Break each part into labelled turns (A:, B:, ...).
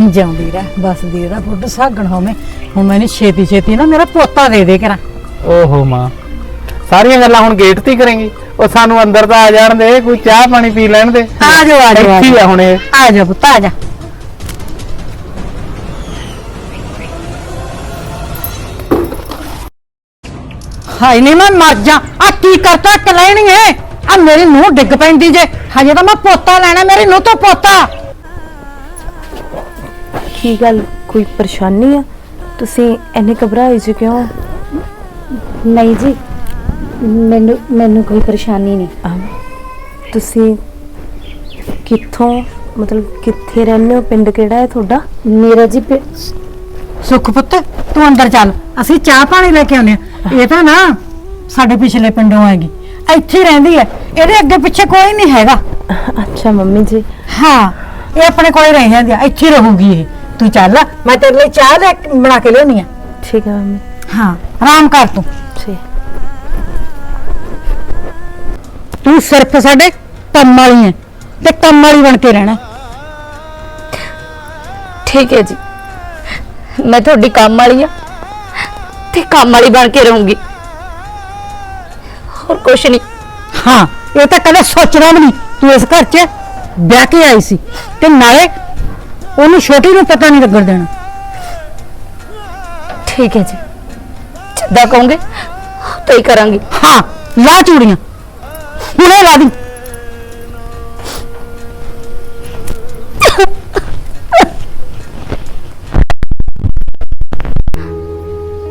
A: ਜਿਉਂਦੀ ਰਹਿ ਬਸਦੀ ਰਹਿ ਪੁੱਤ ਸਾਗਣ ਹੋਵੇਂ। ਹੁਣ ਮੈਨੂੰ ਛੇਤੀ ਛੇਤੀ ਨਾ ਮੇਰਾ ਪੋਤਾ ਦੇ ਦੇ ਕਰਾਂ।
B: ਓਹੋ ਮਾਂ ਸਾਰੀਆਂ ਗੱਲਾਂ ਹੁਣ ਗੇਟ ਤੇ ਹੀ ਕਰਾਂਗੀ। ਉਹ ਸਾਨੂੰ ਅੰਦਰ ਤਾਂ ਆ ਜਾਣ ਦੇ ਕੋਈ ਚਾਹ ਪਾਣੀ ਪੀ ਲੈਣ ਦੇ।
A: ਆ ਜਾਓ, ਆ ਆ
B: ਇੱਥੇ ਹੀ ਆ। ਹੁਣ ਇਹ।
A: ਆ ਜਾ ਪੁੱਤ ਆ ਜਾ। ਹਾਏ ਨਹੀਂ ਮੈਂ ਮਰ ਜਾ। ਆ ਕੀ ਕਰਤਾ ਕਲੈਣੀ ਏ? ਆ ਮੇਰੀ ਨੂੰਹ ਡਿੱਗ ਪੈਂਦੀ ਜੇ। ਹਜੇ ਤਾਂ ਮੈਂ ਪੋਤਾ ਲੈਣਾ ਮੇਰੀ ਨੂੰਹ ਤੋਂ ਪੋਤਾ।
C: ਕੀ ਗੱਲ ਕੋਈ ਪਰੇਸ਼ਾਨੀ ਆ? ਤੁਸੀਂ ਇੰਨੇ ਘਬਰਾਏ ਜੀ ਕਿਉਂ?
D: ਨਹੀਂ ਜੀ ਮੈਨੂੰ ਮੈਨੂੰ ਕੋਈ ਪਰੇਸ਼ਾਨੀ ਨਹੀਂ।
C: ਅਮ, ਤੁਸੀਂ ਕਿੱਥੋਂ ਮਤਲਬ ਕਿੱਥੇ ਰਹਿੰਦੇ ਹੋ? ਪਿੰਡ ਕਿਹੜਾ ਹੈ ਤੁਹਾਡਾ?
D: ਮੇਰਾ ਜੀ ਪਿ-
A: ਸੁੱਖ ਪੁੱਤ ਤੂੰ ਅੰਦਰ ਚੱਲ। ਅਸੀਂ ਚਾਹ ਪਾਣੀ ਲੈ ਕੇ ਆਉਨੇ ਆ ਇਹ ਤਾਂ ਨਾ ਸਾਡੇ ਪਿਛਲੇ ਪਿੰਡੋਂ ਆਏਗੀ ਇੱਥੇ ਹੀ ਰਹਿੰਦੀ ਹੈ। ਇਹਦੇ ਅੱਗੇ ਪਿੱਛੇ ਕੋਈ ਨਹੀਂ ਹੈਗਾ।
C: ਅੱਛਾ ਮੰਮੀ ਜੀ।
A: ਹਾਂ ਇਹ ਆਪਣੇ ਕੋਲ ਹੀ ਰਹਿ ਜਾਂਦੀ ਆ ਇੱਥੇ ਹੀ ਰਹੂਗੀ ਇਹ। ਤੂੰ ਚੱਲ ਮੈਂ ਤੇਰੇ ਲਈ ਚਾਹ ਲੈ ਕੇ ਬਣਾ ਕੇ ਲਿਆਉਣੀ ਆ
C: ਠੀਕ ਹੈ ਮੰਮੀ
A: ਹਾਂ ਆਰਾਮ ਕਰ ਤੂੰ
C: ਜੀ
A: ਤੂੰ ਸਿਰਫ ਸਾਡੇ ਕੰਮ ਵਾਲੀ ਹੈ ਤੇ ਕੰਮ ਵਾਲੀ ਬਣ ਕੇ ਰਹਿਣਾ
D: ਠੀਕ ਹੈ ਜੀ ਮੈਂ ਤੁਹਾਡੀ ਕੰਮ ਵਾਲੀ ਆ ਤੇ ਕੰਮ ਵਾਲੀ ਬਣ ਕੇ ਰਹੂੰਗੀ ਹੋਰ ਕੁਛ ਨਹੀਂ
A: ਹਾਂ ਇਹ ਤਾਂ ਕਦੇ ਸੋਚਣਾ ਵੀ ਨਹੀਂ ਤੂੰ ਇਸ ਘਰ 'ਚ ਵਿਆਹ ਕੇ ਆਈ ਸੀ ਤੇ ਨਾਲੇ ਉਹਨੂੰ ਛੋਟੀ ਨੂੰ ਪਤਾ ਨਹੀਂ ਲੱਗਣ ਦੇਣਾ।
D: ਠੀਕ ਹੈ ਜੀ। ਜਿੱਦਾਂ ਕਹੋਗੇ ਤਾਂ ਹੀ ਕਰਾਂਗੀ।
A: ਹਾਂ ਲਾ ਚੂੜੀਆਂ। ਹੁਣੇ ਲਾ ਦੀ।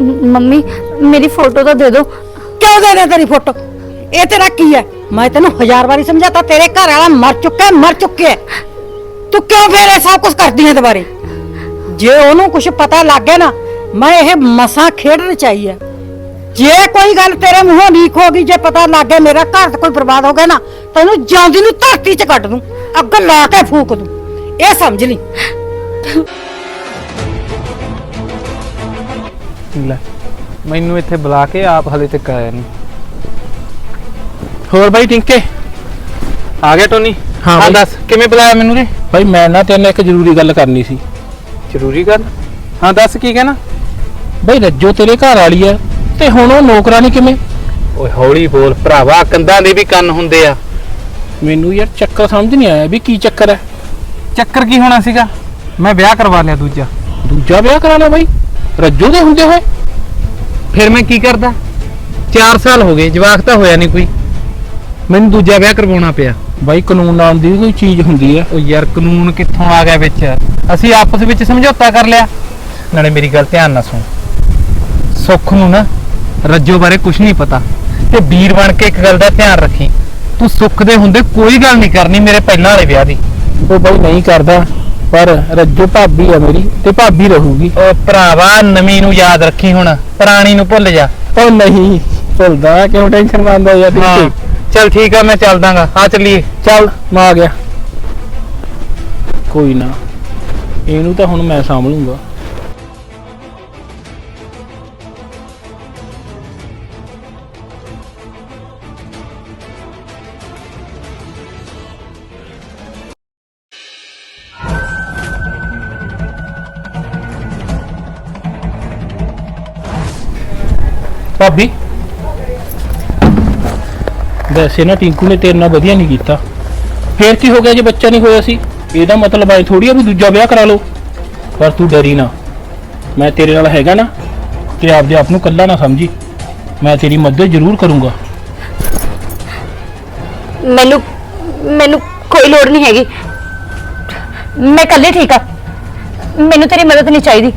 D: ਮ- ਮੰਮੀ ਮੇਰੀ ਫੋਟੋ ਤਾਂ ਦੇ ਦਿਓ।
A: ਕਿਉਂ ਦੇ ਦੇ ਤੇਰੀ ਫੋਟੋ? ਇਹ ਤੇਰਾ ਕੀ ਹੈ? ਮੈਂ ਤੈਨੂੰ ਹਜ਼ਾਰ ਵਾਰੀ ਸਮਝਾਤਾ ਤੇਰੇ ਘਰ ਵਾਲਾ ਮਰ ਚੁੱਕਾ ਹੈ ਮਰ ਚੁੱਕਿਆ ਹੈ। ਤੂੰ ਕਿਉਂ ਫੇਰ ਇਹ ਸਭ ਕੁਝ ਕਰਦੀ ਹੈ ਦੁਬਾਰੇ? ਜੇ ਉਹਨੂੰ ਕੁਝ ਪਤਾ ਲੱਗ ਗਿਆ ਨਾ ਮੈਂ ਇਹ ਮਸਾਂ ਖੇਡਣ ਚਾਹੀ ਹੈ ਜੇ ਕੋਈ ਗੱਲ ਤੇਰੇ ਮੂੰਹੋਂ ਲੀਕ ਹੋ ਗਈ ਜੇ ਪਤਾ ਲੱਗ ਗਿਆ ਮੇਰਾ ਘਰ ਤਾਂ ਕੋਈ ਬਰਬਾਦ ਹੋ ਗਿਆ ਨਾ ਤੈਨੂੰ ਜਿਉਂਦੀ ਨੂੰ ਧਰਤੀ 'ਚ ਕੱਢ ਦੂੰ ਅੱਗ ਲਾ ਕੇ ਫੂਕ ਦੂੰ। ਇਹ ਸਮਝ ਲਈ।
B: ਲੈ ਮੈਨੂੰ ਇੱਥੇ ਬੁਲਾ ਕੇ ਆਪ ਹਲੇ ਤੱਕ ਆਇਆ ਨਹੀਂ। ਹੋਰ ਬਾਈ ਟਿੰਕੇ? ਆ ਗਿਆ ਟੋਨੀ?
E: ਹਾਂ ਬਾਈ।
B: ਦੱਸ ਕਿਵੇਂ ਬੁਲਾਇਆ ਮੈਨੂੰ ਰੇ
E: ਭਾਈ ਮੈਂ ਨਾ ਤੇਰੇ ਨਾਲ ਇੱਕ ਜ਼ਰੂਰੀ ਗੱਲ ਕਰਨੀ ਸੀ।
B: ਜ਼ਰੂਰੀ ਗੱਲ? ਹਾਂ ਦੱਸ ਕੀ ਕਹਿਣਾ?
E: ਬਈ ਰੱਜੋ ਤੇਰੇ ਘਰ ਵਾਲੀ ਆ ਤੇ ਹੁਣ ਉਹ ਨੌਕਰਾਨੀ ਕਿਵੇਂ?
B: ਓਏ ਹੌਲੀ ਬੋਲ ਭਰਾਵਾ ਕੰਦਾਂ ਦੇ ਵੀ ਕੰਨ ਹੁੰਦੇ ਆ।
E: ਮੈਨੂੰ ਯਾਰ ਚੱਕਰ ਸਮਝ ਨਹੀਂ ਆਇਆ ਵੀ ਕੀ ਚੱਕਰ ਹੈ।
B: ਚੱਕਰ ਕੀ ਹੋਣਾ ਸੀਗਾ? ਮੈਂ ਵਿਆਹ ਕਰਵਾ ਲਿਆ ਦੂਜਾ।
E: ਦੂਜਾ ਵਿਆਹ ਕਰਾ ਲਿਆ ਬਾਈ ਰੱਜੋ ਦੇ ਹੁੰਦੇ ਹੋਏ।
B: ਫਿਰ ਮੈਂ ਕੀ ਕਰਦਾ? 4 ਸਾਲ ਹੋ ਗਏ ਜਵਾਕ ਤਾਂ ਹੋਇਆ ਨਹੀਂ ਕੋਈ। ਮੈਨੂੰ ਦੂਜਾ ਵਿਆਹ ਕਰਵਾਉਣਾ ਪਿਆ।
E: ਬਾਈ ਕਾਨੂੰਨ ਨਾਮ ਦੀ ਵੀ ਕੋਈ ਚੀਜ਼ ਹੁੰਦੀ ਆ।
B: ਉਹ ਯਾਰ ਕਾਨੂੰਨ ਕਿੱਥੋਂ ਆ ਗਿਆ ਵਿੱਚ? ਅਸੀਂ ਆਪਸ ਵਿੱਚ ਸਮਝੌਤਾ ਕਰ ਲਿਆ। ਨਾਲੇ ਮੇਰੀ ਗੱਲ ਧਿਆਨ ਨਾਲ ਸੁਣ। ਸੁੱਖ ਨੂੰ ਨਾ ਰੱਜੋ ਬਾਰੇ ਕੁਝ ਨਹੀਂ ਪਤਾ। ਤੇ ਵੀਰ ਬਣ ਕੇ ਇੱਕ ਗੱਲ ਦਾ ਧਿਆਨ ਰੱਖੀ। ਤੂੰ ਸੁੱਖ ਦੇ ਹੁੰਦੇ ਕੋਈ ਗੱਲ ਨਹੀਂ ਕਰਨੀ ਮੇਰੇ ਪਹਿਲਾਂ ਵਾਲੇ ਵਿਆਹ ਦੀ।
E: ਉਹ ਬਾਈ ਨਹੀਂ ਕਰਦਾ ਪਰ ਰੱਜੋ ਭਾਬੀ ਆ ਮੇਰੀ ਤੇ ਭਾਬੀ ਰਹੂਗੀ।
B: ਉਹ ਭਰਾਵਾ ਨਵੀਂ ਨੂੰ ਯਾਦ ਰੱਖੀ ਹੁਣ। ਪੁਰਾਣੀ ਨੂੰ ਭੁੱਲ ਜਾ।
E: ਉਹ ਨਹੀਂ ਭੁੱਲਦਾ ਕਿਉਂ ਟੈਨਸ਼ਨ ਮੰਨਦਾ ਯਾਰ?
B: ਹਾਂ। ਚੱਲ ਠੀਕ ਆ, ਮੈਂ ਚੱਲਦਾਗਾ। ਆ ਚੱਲੀਏ।
E: ਚੱਲ, ਮੈਂ ਆ ਗਿਆ। ਕੋਈ ਨਾ। ਇਹਨੂੰ ਤਾਂ ਹੁਣ ਮੈਂ ਸਾਂਭ ਲੂੰਗਾ। ਵੈਸੇ ਨਾ ਟਿੰਕੂ ਨੇ ਤੇਰੇ ਨਾਲ ਵਧੀਆ ਨਹੀਂ ਕੀਤਾ। ਫੇਰ ਕੀ ਹੋ ਗਿਆ ਜੇ ਬੱਚਾ ਨਹੀਂ ਹੋਇਆ ਸੀ? ਇਹਦਾ ਮਤਲਬ ਐ ਥੋੜੀ ਆ ਵੀ ਦੂਜਾ ਵਿਆਹ ਕਰਾ ਲਓ। ਪਰ ਤੂੰ ਡਰੀ ਨਾ। ਮੈਂ ਤੇਰੇ ਨਾਲ ਹੈਗਾ ਨਾ ਤੇ ਆਪਦੇ ਆਪ ਨੂੰ ਕੱਲਾ ਨਾ ਸਮਝੀ। ਮੈਂ ਤੇਰੀ ਮਦਦ ਜ਼ਰੂਰ ਕਰੂੰਗਾ।
D: ਮੈਨੂੰ ਮੈਨੂੰ ਕੋਈ ਲੋੜ ਨਹੀਂ ਹੈਗੀ। ਮੈਂ ਇਕੱਲੇ ਠੀਕ ਆ। ਮੈਨੂੰ ਤੇਰੀ ਮਦਦ ਨਹੀਂ ਚਾਹੀਦੀ।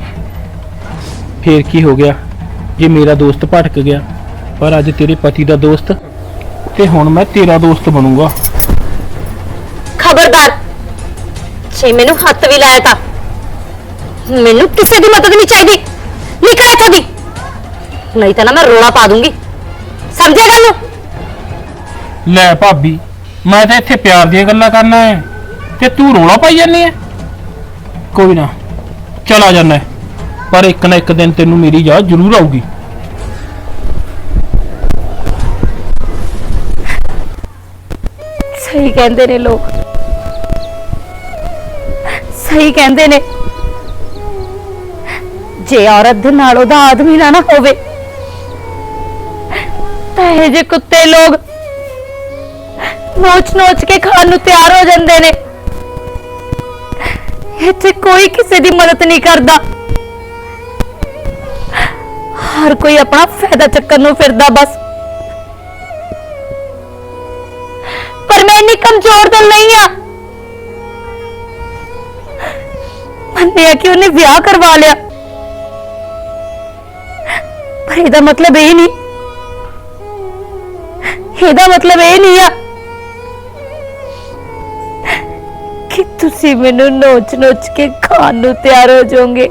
E: ਫੇਰ ਕੀ ਹੋ ਗਿਆ? ਜੇ ਮੇਰਾ ਦੋਸਤ ਭਟਕ ਗਿਆ ਪਰ ਅੱਜ ਤੇਰੇ ਪਤੀ ਦਾ ਦੋਸਤ ਤੇ ਹੁਣ ਮੈਂ ਤੇਰਾ ਦੋਸਤ ਬਣੂੰਗਾ।
D: ਖਬਰਦਾਰ ਜੇ ਮੈਨੂੰ ਹੱਥ ਵੀ ਲਾਇਆ ਤਾਂ ਮੈਨੂੰ ਕਿਸੇ ਦੀ ਮਦਦ ਨਹੀਂ ਚਾਹੀਦੀ। ਨਿਕਲ ਇੱਥੋਂ ਦੀ। ਨਹੀਂ ਤਾਂ ਨਾ ਮੈਂ ਰੋਣਾ ਪਾ ਦੂੰਗੀ। ਸਮਝਿਆ ਗੱਲ ਨੂੰ?
E: ਲੈ ਭਾਬੀ ਮੈਂ ਤਾਂ ਇੱਥੇ ਪਿਆਰ ਦੀਆਂ ਗੱਲਾਂ ਕਰਨਾ ਹੈ। ਤੇ ਤੂੰ ਰੋਲਾ ਪਾਈ ਜਾਂਦੀ ਹੈ? ਕੋਈ ਨਾ ਚਲਾ ਜਾਣਾ ਪਰ ਇੱਕ ਨਾ ਇੱਕ ਦਿਨ ਤੈਨੂੰ ਮੇਰੀ ਯਾਦ ਜ਼ਰੂਰ ਆਊਗੀ।
D: ਸਹੀ ਕਹਿੰਦੇ ਨੇ ਲੋਕ। ਸਹੀ ਕਹਿੰਦੇ ਨੇ। ਜੇ ਔਰਤ ਦੇ ਨਾਲ ਉਹਦਾ ਆਦਮੀ ਨਾ ਨਾ ਹੋਵੇ, ਤਾਂ ਇਹ ਜੇ ਕੁੱਤੇ ਲੋਕ ਨੋਚ ਨੋਚ ਕੇ ਖਾਣ ਨੂੰ ਤਿਆਰ ਹੋ ਜਾਂਦੇ ਨੇ। ਇੱਥੇ ਕੋਈ ਕਿਸੇ ਦੀ ਮਦਦ ਨਹੀਂ ਕਰਦਾ। ਹਰ ਕੋਈ ਆਪਣਾ ਫਾਇਦਾ ਚੱਕਣ ਨੂੰ ਫਿਰਦਾ ਬਸ। ਮੈਂ ਇੰਨੀ ਕਮਜ਼ੋਰ ਦਿਲ ਨਹੀਂ ਆ ਮੰਨਿਆ ਕਿ ਉਹਨੇ ਵਿਆਹ ਕਰਵਾ ਲਿਆ ਪਰ ਇਹਦਾ ਮਤਲਬ ਇਹ ਨਹੀਂ ਇਹਦਾ ਮਤਲਬ ਇਹ ਨਹੀਂ ਆ ਕਿ ਤੁਸੀਂ ਮੈਨੂੰ ਨੋਚ ਨੋਚ ਕੇ ਖਾਣ ਨੂੰ ਤਿਆਰ ਹੋ ਜਾਓਗੇ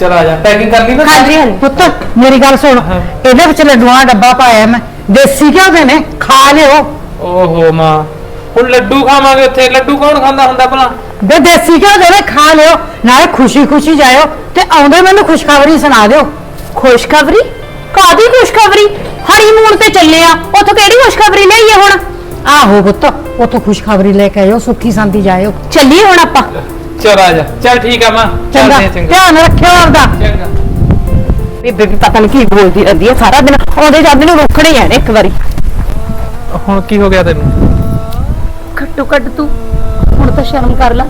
B: ਚਲ ਆ ਜਾ ਪੈਕਿੰਗ ਕਰ ਲਈ ਨਾ
A: ਹਾਂਜੀ ਹਾਂਜੀ। ਪੁੱਤ ਮੇਰੀ ਗੱਲ ਸੁਣ। ਇਹਦੇ ਵਿੱਚ ਲੱਡੂਆਂ ਦਾ ਡੱਬਾ ਪਾਇਆ ਮੈਂ। ਦੇਸੀ ਘਿਓ ਦੇ ਨੇ ਖਾ ਲਿਓ।
B: ਓਹੋ ਮਾਂ ਹੁਣ ਲੱਡੂ ਖਾਵਾਂਗੇ ਉੱਥੇ। ਲੱਡੂ ਕੌਣ ਖਾਂਦਾ ਹੁੰਦਾ ਭਲਾ?
A: ਦੇਸੀ ਘਿਓ ਦੇ ਨੇ ਖਾ ਲਿਓ। ਨਾਲੇ ਖੁਸ਼ੀ ਖੁਸ਼ੀ ਜਾਇਓ। ਤੇ ਆਉਂਦੇ ਮੈਨੂੰ ਖੁਸ਼ਖਬਰੀ ਸੁਣਾ ਦਿਓ।
D: ਖੁਸ਼ਖਬਰੀ? ਕਾਦੀ ਖੁਸ਼ਖਬਰੀ? ਹਨੀਮੂਨ ਤੇ ਚੱਲੇ ਆ ਉਥੋਂ ਕਿਹੜੀ ਖੁਸ਼ਖਬਰੀ ਲਈਏ ਹੁਣ?
A: ਆਹੋ ਪੁੱਤ ਉਤੋਂ ਖੁਸ਼ਖਬਰੀ ਲੈ ਕੇ ਆਇਓ ਸੁੱਖੀ ਸੰਤੀ ਜਾਇਓ।
D: ਚੱਲੀਏ ਹੁਣ ਆਪਾਂ।
B: ਚਲ ਆ ਜਾ। ਚਲ ਠੀਕ ਆ ਮਾਂ।
A: ਚੰਗਾ ਧਿਆਨ ਰੱਖਿਓ ਆਪਦਾ।
B: ਚੰਗਾ।
D: ਬੇਬੇ ਵੀ ਪਤਾ ਨਹੀਂ ਕੀ ਬੋਲਦੀ ਰਹਿੰਦੀ ਹੈ ਸਾਰਾ ਦਿਨ ਆਉਂਦੇ ਜਾਂਦੇ ਨੂੰ ਰੋਕਣੇ ਆ ਇੱਕ ਵਾਰੀ।
B: ਹੁਣ ਕੀ ਹੋ ਗਿਆ ਤੈਨੂੰ?
D: ਘੱਟੋ ਘੱਟ ਤੂੰ ਹੁਣ ਤਾਂ ਸ਼ਰਮ ਕਰ ਲੈ।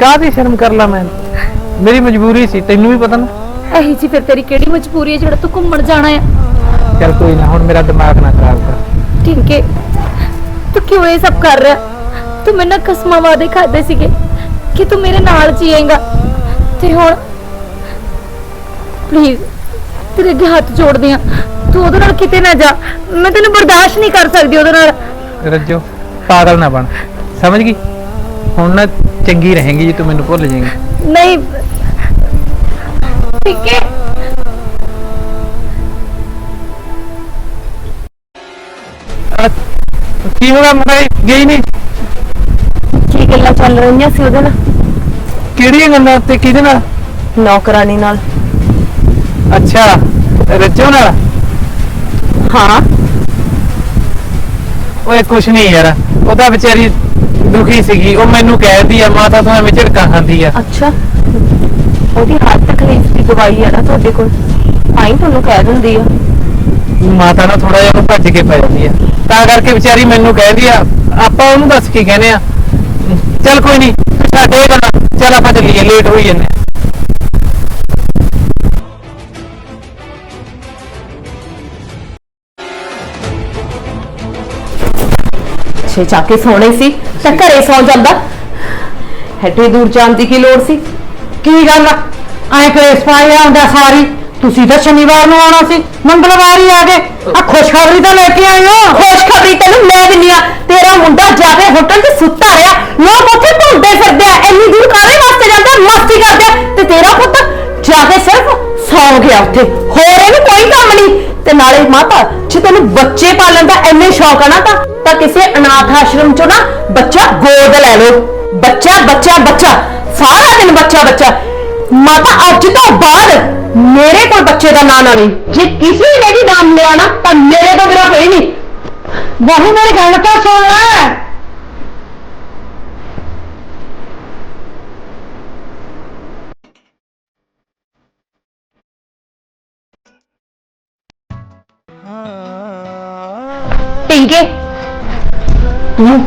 B: ਕਾਹਦੀ ਸ਼ਰਮ ਕਰ ਲਾ ਮੈਂ? ਮੇਰੀ ਮਜਬੂਰੀ ਸੀ ਤੈਨੂੰ ਵੀ ਪਤਾ ਨਾ।
D: ਇਹੀ ਜੀ ਫਿਰ ਤੇਰੀ ਕਿਹੜੀ ਮਜਬੂਰੀ ਹੈ ਜਿਹੜਾ ਤੂੰ ਘੁੰਮਣ ਜਾਣਾ ਆ
B: ਚਲ ਕੋਈ ਨਾ ਹੁਣ ਮੇਰਾ ਦਿਮਾਗ ਨਾ ਖਰਾਬ ਕਰ।
D: ਠੀਕ ਹੈ ਤੂੰ ਕਿਉਂ ਇਹ ਸਭ ਕਰ ਰਿਹਾ? ਤੂੰ ਮੈਨੂੰ ਕਸਮਾਂ ਵਾਦੇ ਖਾਦੇ ਸੀਗੇ ਕਿ ਤੂੰ ਮੇਰੇ ਨਾਲ ਜੀਏਗਾ। ਤੇ ਹੁਣ ਪਲੀਜ਼ ਤੇਰੇ ਅੱਗੇ ਹੱਥ ਜੋੜਦੀ ਆ ਤੂੰ ਉਹਦੇ ਨਾਲ ਕਿਤੇ ਨਾ ਜਾ। ਮੈਂ ਤੈਨੂੰ ਬਰਦਾਸ਼ਤ ਨਹੀਂ ਕਰ ਸਕਦੀ ਉਹਦੇ ਨਾਲ।
B: ਰੱਜੋ ਪਾਗਲ ਨਾ ਬਣ। ਸਮਝ ਗਈ? ਹੁਣ ਨਾ ਚੰਗੀ ਰਹੇਗੀ ਜੇ ਤੂੰ ਮੈਨੂੰ ਭੁੱਲ ਜਾਏਂਗੀ।
D: ਨਹੀਂ। ਠੀਕ ਹੈ।
B: ਕੀ ਹੋਗਾ ਮੈਂ ਗਈ ਨਹੀਂ?
C: ਕੀ ਗੱਲਾਂ ਚੱਲ ਰਹੀਆਂ ਸੀ ਉਹਦੇ ਨਾਲ?
B: ਕਿਹੜੀਆਂ ਗੱਲਾਂ ਤੇ ਕਿਹਦੇ ਨਾਲ?
C: ਨੌਕਰਾਨੀ ਨਾਲ।
B: ਅੱਛਾ ਰੱਜੋ ਨਾਲ?
C: ਹਾਂ।
B: ਓਏ ਕੁਛ ਨਹੀਂ ਯਾਰ। ਉਹਦਾ ਵਿਚਾਰੀ ਦੁਖੀ ਸੀਗੀ। ਉਹ ਮੈਨੂੰ ਕਹਿਦੀ ਆ ਮਾਤਾ ਤੂੰ ਐਵੇਂ ਝੜਕਾਂ ਖਾਂਦੀ ਆ।
C: ਅੱਛਾ। ਉਹਦੀ ਹੱਥ ਤਕਲੀਫ ਦੀ ਦਵਾਈ ਆ ਨਾ ਤੁਹਾਡੇ ਕੋਲ। ਆਈ ਤੁਹਾਨੂੰ ਕਹਿ ਦਿੰਦੀ ਆ।
B: ਮਾਤਾ ਨਾਲ ਥੋੜਾ ਜਿਹਾ ਉਹਨੂੰ ਭੱਜ ਕੇ ਪੈ ਜਾਂਦੀ ਆ। ਤਾਂ ਕਰਕੇ ਵਿਚਾਰੀ ਮੈਨੂੰ ਕਹਿੰਦੀ ਆ ਆਪਾਂ ਉਹਨੂੰ ਦੱਸ ਕੀ ਕਹਿੰਦੇ ਆ ਚੱਲ ਕੋਈ ਨਹੀਂ ਸਾਡੇ ਗੱਲਾਂ ਚੱਲ ਆਪਾਂ ਚੱਲੀਏ ਲੇਟ ਹੋਈ ਜੰਨੇ
C: ਛੇ ਜਾ ਕੇ ਸੋਣੇ ਸੀ ਤਾਂ ਘਰੇ ਸੌ ਜਾਂਦਾ। ਹੈਡੇ ਦੂਰ ਜਾਣ ਦੀ ਕੀ ਲੋੜ ਸੀ?
A: ਕੀ ਗੱਲ ਐ ਕਲੇਸ਼ ਪਾਇਆ ਹੁੰਦਾ ਸਾਰੀ। ਤੁਸੀਂ ਤਾਂ ਸ਼ਨੀਵਾਰ ਨੂੰ ਆਉਣਾ ਸੀ, ਮੰਗਲਵਾਰ ਹੀ ਆ ਗਏ। ਆ ਖੁਸ਼ਖਬਰੀ ਤਾਂ ਲੈ ਕੇ ਆਏ ਹੋ।
C: ਖੁਸ਼ਖਬਰੀ ਤੈਨੂੰ ਲੈ ਦਿੰਨੀ ਆ। ਤੇਰਾ ਮੁੰਡਾ ਜਾ ਕੇ ਹੋਟਲ 'ਚ ਸੁੱਤਾ ਰਿਹਾ। ਲੋਕ ਉੱਥੇ ਘੁੰਮਦੇ ਫਿਰਦੇ ਆ। ਇੰਨੀ ਦੂਰ ਕਾਹਦੇ ਵਾਸਤੇ ਜਾਂਦਾ? ਮਸਤੀ ਕਰਦੇ ਤੇ ਤੇਰਾ ਪੁੱਤ ਜਾ ਕੇ ਸਿਰਫ ਸੌ ਗਿਆ ਉੱਥੇ। ਹੋਰ ਇਹਨੂੰ ਕੋਈ ਕੰਮ ਨਹੀਂ। ਤੇ ਨਾਲੇ ਮਾਤਾ, ਜੇ ਤੈਨੂੰ ਬੱਚੇ ਪਾਲਣ ਦਾ ਇੰਨੇ ਸ਼ੌਕ ਆ ਨਾ ਤਾਂ ਤਾਂ ਕਿਸੇ ਅਨਾਥ ਆਸ਼ਰਮ 'ਚੋਂ ਨਾ ਬੱਚਾ ਗੋਦ ਲੈ ਲਓ। ਬੱਚਾ ਬੱਚਾ ਬੱਚਾ। ਸਾਰਾ ਦਿਨ ਬੱਚਾ ਬੱਚਾ। ਮਾਤਾ, ਅੱਜ ਤੋਂ ਬਾਅਦ ਮੇਰੇ ਕੋਲ ਬੱਚੇ ਦਾ ਨਾਂ ਨਾ ਲਈ ਜੇ ਕਿਸੇ ਨੇ ਵੀ ਨਾਮ ਲਿਆ ਨਾ ਤਾਂ ਮੇਰੇ ਤੋਂ ਬਿਨਾਂ ਕੋਈ ਨਹੀਂ।
A: ਬਹੂ ਮੇਰੇ ਗੱਲ ਤਾਂ ਸੁਣ ਲੈ
C: ਟਿੰਕੇ?
B: ਤੂੰ?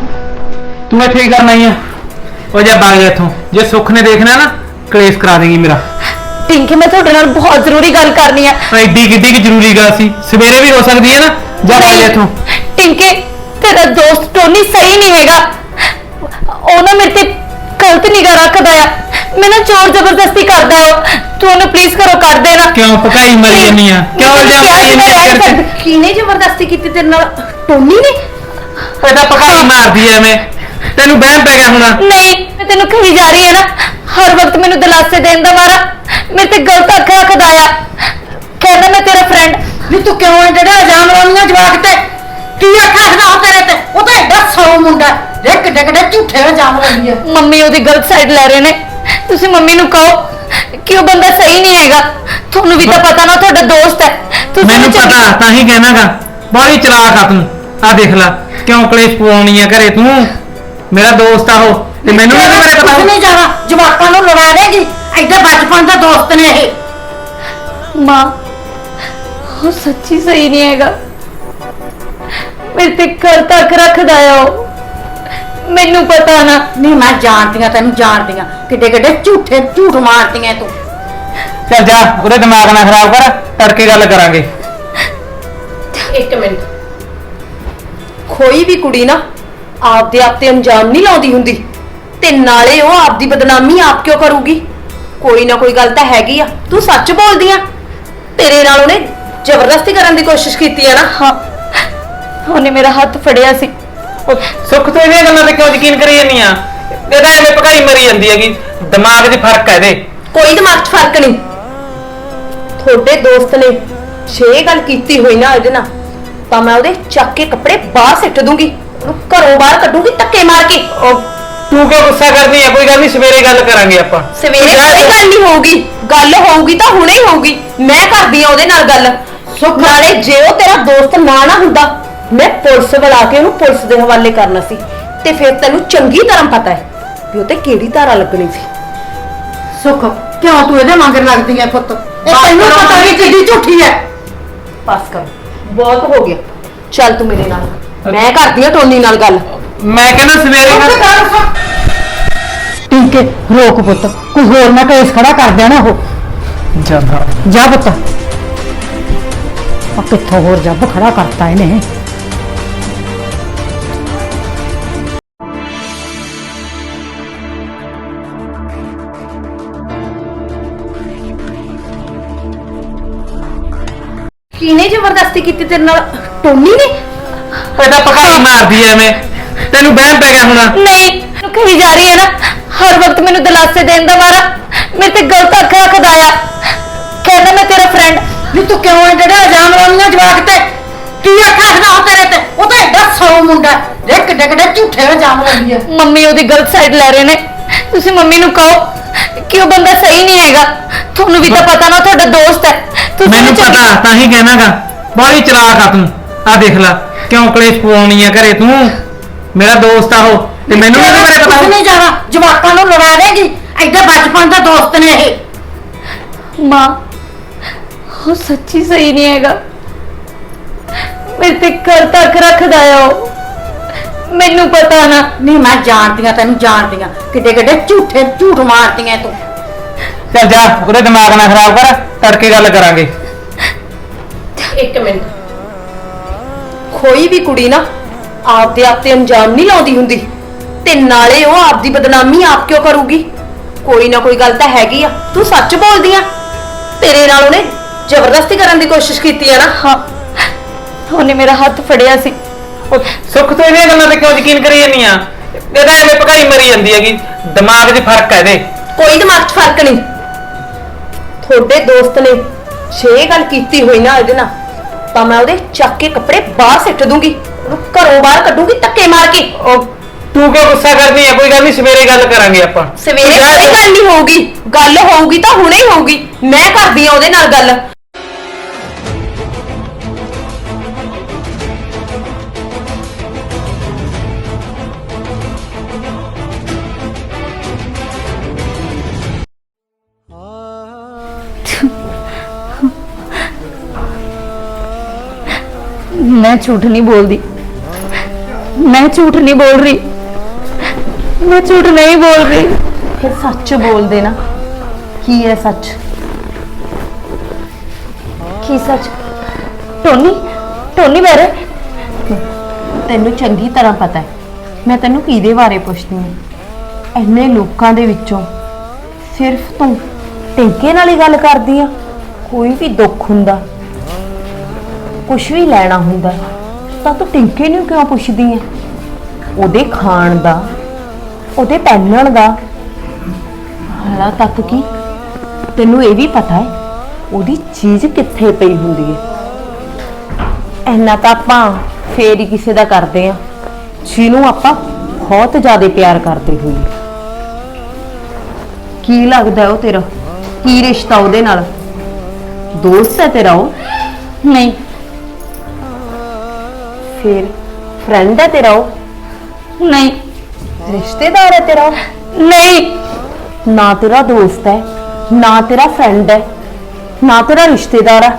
B: ਤੂੰ ਇੱਥੇ ਕੀ ਕਰਨ ਆਈ ਆ? ਉਹ ਜਾ ਬਾਗ ਇੱਥੋਂ। ਜੇ ਸੁੱਖ ਨੇ ਦੇਖਣਾ ਨਾ ਕਲੇਸ਼ ਕਰਾ ਦੇਗੀ ਮੇਰਾ।
C: ਟਿੰਕੇ ਮੈਂ ਤੁਹਾਡੇ ਨਾਲ ਬਹੁਤ ਜ਼ਰੂਰੀ ਗੱਲ ਕਰਨੀ ਆ।
B: ਐਡੀ ਕਿੱਡੀ ਕਿ ਜ਼ਰੂਰੀ ਗੱਲ ਸੀ। ਸਵੇਰੇ ਵੀ ਹੋ ਸਕਦੀ ਹੈ ਨਾ ਜਾ ਬਾਗ ਇੱਥੋਂ।
C: ਟਿੰਕੇ ਤੇਰਾ ਦੋਸਤ ਟੋਨੀ ਸਹੀ ਨਹੀਂ ਹੈਗਾ। ਉਹ ਨਾ ਮੇਰੇ ਤੇ ਗਲਤ ਨਿਗਾਹ ਰੱਖਦਾ ਆ। ਮੈਨੂੰ ਜ਼ੋਰ ਜ਼ਬਰਦਸਤੀ ਕਰਦਾ ਉਹ ਤੂੰ ਉਹਨੂੰ ਪਲੀਜ਼ ਕਰੋ ਕਰ ਦੇਣਾ
B: ਕਿਉਂ ਪਕਾਈ ਮਰੀ ਜੰਨੀ ਆ? ਕਿਉਂ ਇਲਜ਼ਾਮ ਲਾਈ ਜੰਨੀ ਆ ਮੇਰੇ ਤੇ?
C: ਕਿਨੇ ਜ਼ਬਰਦਸਤੀ ਕੀਤੀ ਤੇਰੇ ਨਾਲ? ਟੋਨੀ ਨੇ?
B: ਇਹ ਤਾਂ ਪਕਾਈ ਮਾਰਦੀ ਐ ਐਵੇਂ। ਤੈਨੂੰ ਵਹਿਮ ਪੈ ਗਿਆ ਹੋਣਾ।
C: ਨਹੀਂ ਮੈਂ ਤੈਨੂੰ ਕਹੀ ਜਾ ਰਹੀ ਹੈ ਨਾ ਹਰ ਵਕਤ ਮੈਨੂੰ ਦਿਲਾਸੇ ਦੇਣ ਦਾ ਮਾਰਾ ਮੇਰੇ ਤੇ ਗਲਤ ਅੱਖ ਰੱਖਦਾ ਆ। ਕਹਿੰਦਾ ਮੈਂ ਤੇਰਾ ਫਰੈਂਡ
A: ਵੀ ਤੂੰ ਕਿਉਂ ਐ ਡੜਿਆ ਜਾ ਜਵਾਕ ਤੇ? ਕੀ ਆਖਦਾ ਉਹ ਤੇਰੇ ਤੇ? ਉਹ ਤਾਂ ਐਡਾ ਸੌ ਮੁੰਡਾ ਦੇਖ ਕਿੱਡੇ ਕਿੱਡੇ ਝੂਠੇ ਇਲਜ਼ਾਮ ਲਾਉਂਦੀ ਹੈ
D: ਮੰਮੀ ਉਹਦੀ ਗਲਤ ਸਾਈਡ ਲੈ ਰਹੇ ਨੇ। ਤੁਸੀਂ ਮੰਮੀ ਨੂੰ ਕਹੋ। ਕਿ ਉਹ ਬੰਦਾ ਸਹੀ ਨਹੀਂ ਹੈਗਾ? ਤੁਹਾਨੂੰ ਵੀ ਤਾਂ ਪਤਾ ਨਾ ਤੁਹਾਡਾ ਦੋਸਤ ਹੈ। ਤੁਸੀਂ
B: ਮੈਨੂੰ
D: ਚੰਗੀ-
B: ਪਤਾ ਤਾਂ ਹੀ ਕਹਿਣਾਗਾ। ਬਾਹਲੀ ਚਲਾਕ ਆ ਤੂੰ। ਆ ਦੇਖ ਲੈ ਕਿਉਂ ਕਲੇਸ਼ ਪਵਾਉਣੀ ਆ ਘਰੇ ਤੂੰ? ਮੇਰਾ ਦੋਸਤ ਆ ਉਹ ਤੇ ਮੈਨੂੰ ਵੀ ਬਾਰੇ ਪਤਾ।
A: ਕੁਛ ਨਹੀਂ ਜਾਣਾ। ਜਵਾਕਾਂ ਨੂੰ ਲੜਾ ਦੇਗੀ। ਐਡੇ ਬਚਪਨ ਦਾ ਦੋਸਤ ਨੇ ਇਹ।
D: ਮਾਂ ਉਹ ਸੱਚੀ ਸਹੀ ਨਹੀਂ ਹੈਗਾ। ਮੇਰੇ ਤੇ ਕਰ ਤੱਕ ਰੱਖਦਾ ਆ ਉਹ। ਮੈਨੂੰ ਪਤਾ ਨਾ।
A: ਨਹੀਂ ਮੈਂ ਜਾਣਦੀਆਂ ਤੈਨੂੰ ਜਾਣਦੀਆਂ। ਕਿੱਡੇ ਕਿੱਡੇ ਝੂਠੇ ਝੂਠ ਮਾਰਦੀਆਂ ਤੂੰ।
B: ਚੱਲ ਜਾ ਉਹਦੇ ਦਿਮਾਗ ਨਾ ਖਰਾਬ ਕਰ ਤੜਕੇ ਗੱਲ ਕਰਾਂਗੇ।
C: ਇੱਕ ਮਿੰਟ। ਕੋਈ ਵੀ ਕੁੜੀ ਨਾ ਆਪਦੇ ਆਪ ਤੇ ਅੰਜਾਮ ਨਹੀਂ ਲਾਉਂਦੀ ਹੁੰਦੀ। ਤੇ ਨਾਲੇ ਉਹ ਆਪਦੀ ਬਦਨਾਮੀ ਆਪ ਕਿਉਂ ਕਰੂਗੀ? ਕੋਈ ਨਾ ਕੋਈ ਗੱਲ ਤਾਂ ਹੈਗੀ ਆ। ਤੂੰ ਸੱਚ ਬੋਲਦੀ ਆ ਤੇਰੇ ਨਾਲ ਉਹਨੇ ਜ਼ਬਰਦਸਤੀ ਕਰਨ ਦੀ ਕੋਸ਼ਿਸ਼ ਕੀਤੀ ਆ ਨਾ।
D: ਹਾਂ। ਉਹਨੇ ਮੇਰਾ ਹੱਥ ਫੜਿਆ ਸੀ।
B: ਉਹ ਸੁੱਖ ਤੋਂ ਇਹਦੀਆਂ ਗੱਲਾਂ ਤੇ ਕਿਉਂ ਯਕੀਨ ਕਰੀ ਜਾਂਦੀ ਆ? ਇਹਦਾ ਐਵੇਂ ਭਕਾਈ ਮਰੀ ਜਾਂਦੀ ਹੈਗੀ। ਦਿਮਾਗ 'ਚ ਫ਼ਰਕ ਹੈ ਇਹਦੇ।
C: ਕੋਈ ਦਿਮਾਗ 'ਚ ਫ਼ਰਕ ਨਹੀਂ। ਤੁਹਾਡੇ ਦੋਸਤ ਨੇ ਇਹ ਗੱਲ ਕੀਤੀ ਹੋਈ ਨਾ ਇਹਦੇ ਨਾਲ ਤਾਂ ਮੈਂ ਉਹਦੇ ਚੱਕ ਕੇ ਕੱਪੜੇ ਬਾਹਰ ਸਿੱਟ ਦੂੰਗੀ। ਉਹਨੂੰ ਘਰੋਂ ਬਾਹਰ ਕੱਢੂੰਗੀ ਧੱਕੇ ਮਾਰ ਕੇ।
B: ਉਹ ਤੂੰ ਕਿਉਂ ਗੁੱਸਾ ਕਰਦੀ ਆ? ਕੋਈ ਗੱਲ ਨਹੀਂ ਸਵੇਰੇ ਗੱਲ ਕਰਾਂਗੇ ਆਪਾਂ।
C: ਸਵੇਰੇ ਕੋਈ ਗੱਲ ਨਹੀਂ। ਹੋਊਗੀ। ਗੱਲ ਹੋਊਗੀ ਤਾਂ ਹੁਣੇ ਹੀ ਹੋਊਗੀ। ਮੈਂ ਕਰਦੀ ਆ ਉਹਦੇ ਨਾਲ ਗੱਲ। ਸੁੱਖ ਨਾਲੇ ਜੇ ਉਹ ਤੇਰਾ ਦੋਸਤ ਨਾ ਨਾ ਹੁੰਦਾ ਮੈਂ ਪੁਲਿਸ ਬੁਲਾ ਕੇ ਉਹਨੂੰ ਪੁਲਿਸ ਦੇ ਹਵਾਲੇ ਕਰਨਾ ਸੀ। ਤੇ ਫਿਰ ਤੈਨੂੰ ਚੰਗੀ ਤਰ੍ਹਾਂ ਪਤਾ ਹੈ ਵੀ ਉਹ ਤੇ ਕਿਹੜੀ ਧਾਰਾ ਲੱਗਣੀ ਸੀ।
A: ਸੁੱਖ ਕਿਉਂ ਤੂੰ ਇਹਦੇ ਮੰਗਰ ਲੱਗਦੀ ਹੈ ਪੁੱਤ? ਇਹ
C: ਬਸ
A: ਤੈਨੂੰ
C: ਕਰੋ
A: ਪਤਾ ਵੀ
C: ਮੰਮੀ।
A: ਕਿੱਡੀ ਝੂਠੀ ਹੈ
C: ਬਸ ਕਰ ਬਹੁਤ ਹੋ ਗਿਆ। ਚੱਲ ਤੂੰ ਮੇਰੇ ਨਾਲ। ਮੈਂ ਕਰਦੀ ਆ ਟੋਨੀ ਨਾਲ ਗੱਲ।
B: ਮੈਂ ਕਹਿੰਦਾ ਸਵੇਰੇ ਗੱਲ
A: ਟਿੰਕੇ ਰੋਕ ਪੁੱਤ। ਕੋਈ ਹੋਰ ਨਾ ਕੇਸ ਖੜਾ ਕਰ ਦੇਣਾ ਉਹ।
B: ਜਾਂਦਾ।
A: ਜਾ ਪੁੱਤ। ਆ ਕਿੱਥੋਂ ਹੋਰ ਜੱਬ ਖੜਾ ਕਰਤਾ ਇਹਨੇ?
C: ਕਿਹਨੇ ਜ਼ਬਰਦਸਤੀ ਕੀਤੀ ਤੇਰੇ ਨਾਲ? ਟੋਨੀ ਨੇ?
B: ਇਹਦਾ ਭਕਾਈ ਮਾਰਦੀ ਐ ਐਵੇਂ। ਤੈਨੂੰ ਵਹਿਮ ਪੈ ਗਿਆ ਹੁਣ।
D: ਨਹੀਂ ਮੈਨੂੰ ਕਹੀ ਜਾ ਰਹੀ ਹੈ ਨਾ ਹਰ ਵਕਤ ਮੈਨੂੰ ਦਿਲਾਸੇ ਦੇਣ ਦਾ ਮਾਰਾ ਮੇਰੇ ਤੇ ਗਲਤ ਅੱਖ ਰੱਖਦਾ ਆ। ਕਹਿੰਦਾ ਮੈਂ ਤੇਰਾ ਫਰੈਂਡ
A: ਵੀ ਤੂੰ ਕਿਉਂ ਇਹ ਜਿਹੜੇ ਇਲਜ਼ਾਮ ਲਾਉਣੀਆਂ ਜਵਾਕ ਤੇ? ਕੀ ਆਖਦਾ ਉਹ ਤੇਰੇ ਤੇ? ਉਹ ਤਾਂ ਐਡਾ ਸੌ ਮੁੰਡਾ ਦੇਖ ਕਿੱਡੇ ਕਿੱਡੇ ਝੂਠੇ ਇਲਜ਼ਾਮ ਲਾਉਂਦੀ ਹੈ
D: ਮੰਮੀ ਉਹਦੀ ਗਲਤ ਸਾਈਡ ਲੈ ਰਹੇ ਨੇ। ਤੁਸੀਂ ਮੰਮੀ ਨੂੰ ਕਹੋ ਕਿ ਉਹ ਬੰਦਾ ਸਹੀ ਨਹੀਂ ਹੈਗਾ। ਤੁਹਾਨੂੰ ਵੀ ਤਾਂ ਪਤਾ ਨਾ ਤੁਹਾਡਾ ਦੋਸਤ ਹੈ ਤੁਸੀਂ
B: ਮੈਨੂੰ
D: ਚੰਗੀ-
B: ਪਤਾ ਤਾਂ ਹੀ ਕਹਿਣਾਗਾ ਬਾਹਲੀ ਚਲਾਕ ਆ ਤੂੰ। ਆ ਦੇਖ ਲੈ ਕਿਉਂ ਕਲੇਸ਼ ਪਵਾਉਣੀ ਆ ਘਰੇ ਤੂੰ? ਮੇਰਾ ਦੋਸਤ ਆ ਉਹ ਤੇ ਮੈਨੂੰ ਇਹਦੇ ਬਾਰੇ
A: ਕੁਛ
B: ਪਤਾ
A: ਨਹੀਂ ਜਾਣਾ ਜਵਾਕਾਂ ਨੂੰ ਲੜਾ ਦੇਗੀ। ਐਡੇ ਬਚਪਨ ਦਾ ਦੋਸਤ ਨੇ ਇਹ।
D: ਮਾਂ ਉਹ ਸੱਚੀ ਸਹੀ ਨਹੀਂ ਹੈਗਾ। ਮੇਰੇ ਤੇ ਕਰ ਤੱਕ ਰੱਖਦਾ ਆ ਉਹ। ਮੈਨੂੰ ਪਤਾ ਨਾ।
A: ਨਹੀਂ ਮੈਂ ਜਾਣਦੀਆਂ ਤੈਨੂੰ ਜਾਣਦੀਆਂ ਕਿੱਡੇ ਕਿੱਡੇ ਝੂਠੇ ਝੂਠ ਮਾਰਦੀਆਂ ਤੂੰ।
B: ਚੱਲ ਜਾ ਉਹਦੇ ਦਿਮਾਗ ਨਾ ਖਰਾਬ ਕਰ ਤੜਕੇ ਗੱਲ ਕਰਾਂਗੇ।
C: ਇੱਕ ਮਿੰਟ। ਕੋਈ ਵੀ ਕੁੜੀ ਨਾ ਆਪਦੇ ਆਪ ਤੇ ਅੰਜਾਮ ਨਹੀਂ ਲਾਉਂਦੀ ਹੁੰਦੀ ਤੇ ਨਾਲੇ ਉਹ ਆਪਦੀ ਬਦਨਾਮੀ ਆਪ ਕਿਉਂ ਕਰੂਗੀ? ਕੋਈ ਨਾ ਕੋਈ ਗੱਲ ਤਾਂ ਹੈਗੀ ਆ। ਤੂੰ ਸੱਚ ਬੋਲਦੀ ਆ? ਤੇਰੇ ਨਾਲ ਉਹਨੇ ਜ਼ਬਰਦਸਤੀ ਕਰਨ ਦੀ ਕੋਸ਼ਿਸ਼ ਕੀਤੀ ਆ ਨਾ।
D: ਹਾਂ। ਉਹਨੇ ਮੇਰਾ ਹੱਥ ਫੜਿਆ ਸੀ।
B: ਉਹ ਸੁੱਖ ਤੋਂ ਇਹਦੀਆਂ ਗੱਲਾਂ ਤੇ ਕਿਉਂ ਯਕੀਨ ਕਰੀ ਜਾਂਦੀ ਆ? ਇਹਦਾ ਐਵੇਂ ਭਕਾਈ ਮਰੀ ਜਾਂਦੀ ਹੈਗੀ। ਦਿਮਾਗ 'ਚ ਫ਼ਰਕ ਹੈ ਇਹਦੇ।
C: ਕੋਈ ਦਿਮਾਗ 'ਚ ਫ਼ਰਕ ਨਹੀਂ। ਤੁਹਾਡੇ ਦੋਸਤ ਨੇ ਇਹ ਗੱਲ ਕੀਤੀ ਹੋਈ ਨਾ ਇਹਦੇ ਨਾਲ ਤਾਂ ਮੈਂ ਉਹਦੇ ਚੱਕ ਕੇ ਕੱਪੜੇ ਬਾਹਰ ਸਿੱਟ ਦੂੰਗੀ। ਉਹਨੂੰ ਘਰੋਂ ਬਾਹਰ ਕੱਢੂੰਗੀ ਧੱਕੇ ਮਾਰ ਕੇ।
B: ਉਹ ਤੂੰ ਕਿਉਂ ਗੁੱਸਾ ਕਰਦੀ ਆ? ਕੋਈ ਗੱਲ ਨਹੀਂ ਸਵੇਰੇ ਗੱਲ ਕਰਾਂਗੇ ਆਪਾਂ।
C: ਸਵੇਰੇ ਕੋਈ ਗੱਲ ਨਹੀਂ ਹੋਊਗੀ। ਗੱਲ ਹੋਊਗੀ ਤਾਂ ਹੁਣੇ ਹੀ ਹੋਊਗੀ। ਮੈਂ ਕਰਦੀ ਆ ਉਹਦੇ ਨਾਲ ਗੱਲ।
D: ਮੈਂ ਝੂਠ ਨਹੀਂ ਬੋਲਦੀ। ਮੈਂ ਝੂਠ ਨਹੀਂ ਬੋਲ ਰਹੀ। ਮੈਂ ਝੂਠ ਨਹੀਂ ਬੋਲ ਰਹੀ।
C: ਫਿਰ ਸੱਚ ਬੋਲਦੇ ਨਾ ਕੀ ਹੈ ਸੱਚ? ਕੀ ਸੱਚ?
D: ਟੋਨੀ ਟੋਨੀ ਬਾਰੇ?
C: ਤੈਨੂੰ ਚੰਗੀ ਤਰ੍ਹਾਂ ਪਤਾ ਹੈ। ਮੈਂ ਤੈਨੂੰ ਕਿਹਦੇ ਬਾਰੇ ਪੁੱਛਦੀ ਹਾਂ? ਇੰਨੇ ਲੋਕਾਂ ਦੇ ਵਿੱਚੋਂ ਸਿਰਫ ਤੂੰ ਟਿੰਕੇ ਨਾਲ ਹੀ ਗੱਲ ਕਰਦੀ ਆ। ਕੋਈ ਵੀ ਦੁੱਖ ਹੁੰਦਾ। ਕੁਝ ਵੀ ਲੈਣਾ ਹੁੰਦਾ, ਤਾਂ ਤੂੰ ਟਿੰਕੇ ਨੂੰ ਕਿਉਂ ਪੁੱਛਦੀ ਹੈ ਉਹਦੇ ਖਾਣ ਦਾ, ਉਹਦੇ ਪਹਿਨਣ ਦਾ। ਹਾਲਾ ਤੱਕ ਕੀ? ਤੈਨੂੰ ਇਹ ਵੀ ਪਤਾ ਹੈ ਉਹਦੀ ਚੀਜ਼ ਕਿੱਥੇ ਪਈ ਹੁੰਦੀ ਹੈ ਇੰਨਾ ਤਾਂ ਆਪਾਂ ਫੇਰ ਹੀ ਕਿਸੇ ਦਾ ਕਰਦੇ ਆ, ਜਿਹਨੂੰ ਆਪਾਂ ਬਹੁਤ ਜ਼ਿਆਦਾ ਪਿਆਰ ਕਰਦੇ ਹੋਈਏ। ਕੀ ਲੱਗਦਾ ਉਹ ਤੇਰਾ? ਕੀ ਰਿਸ਼ਤਾ ਉਹਦੇ ਨਾਲ? ਦੋਸਤ ਹੈ ਤੇਰਾ ਉਹ?
D: ਨਹੀਂ।
C: ਫਿਰ ਫਰੈਂਡ ਹੈ ਤੇਰਾ ਉਹ?
D: ਨਹੀਂ।
C: ਰਿਸ਼ਤੇਦਾਰ ਹੈ ਤੇਰਾ ਉਹ?
D: ਨਹੀਂ।
C: ਨਾ ਤੇਰਾ ਦੋਸਤ ਹੈ ਨਾ ਤੇਰਾ ਫਰੈਂਡ ਹੈ ਨਾ ਤੇਰਾ ਰਿਸ਼ਤੇਦਾਰ ਹੈ।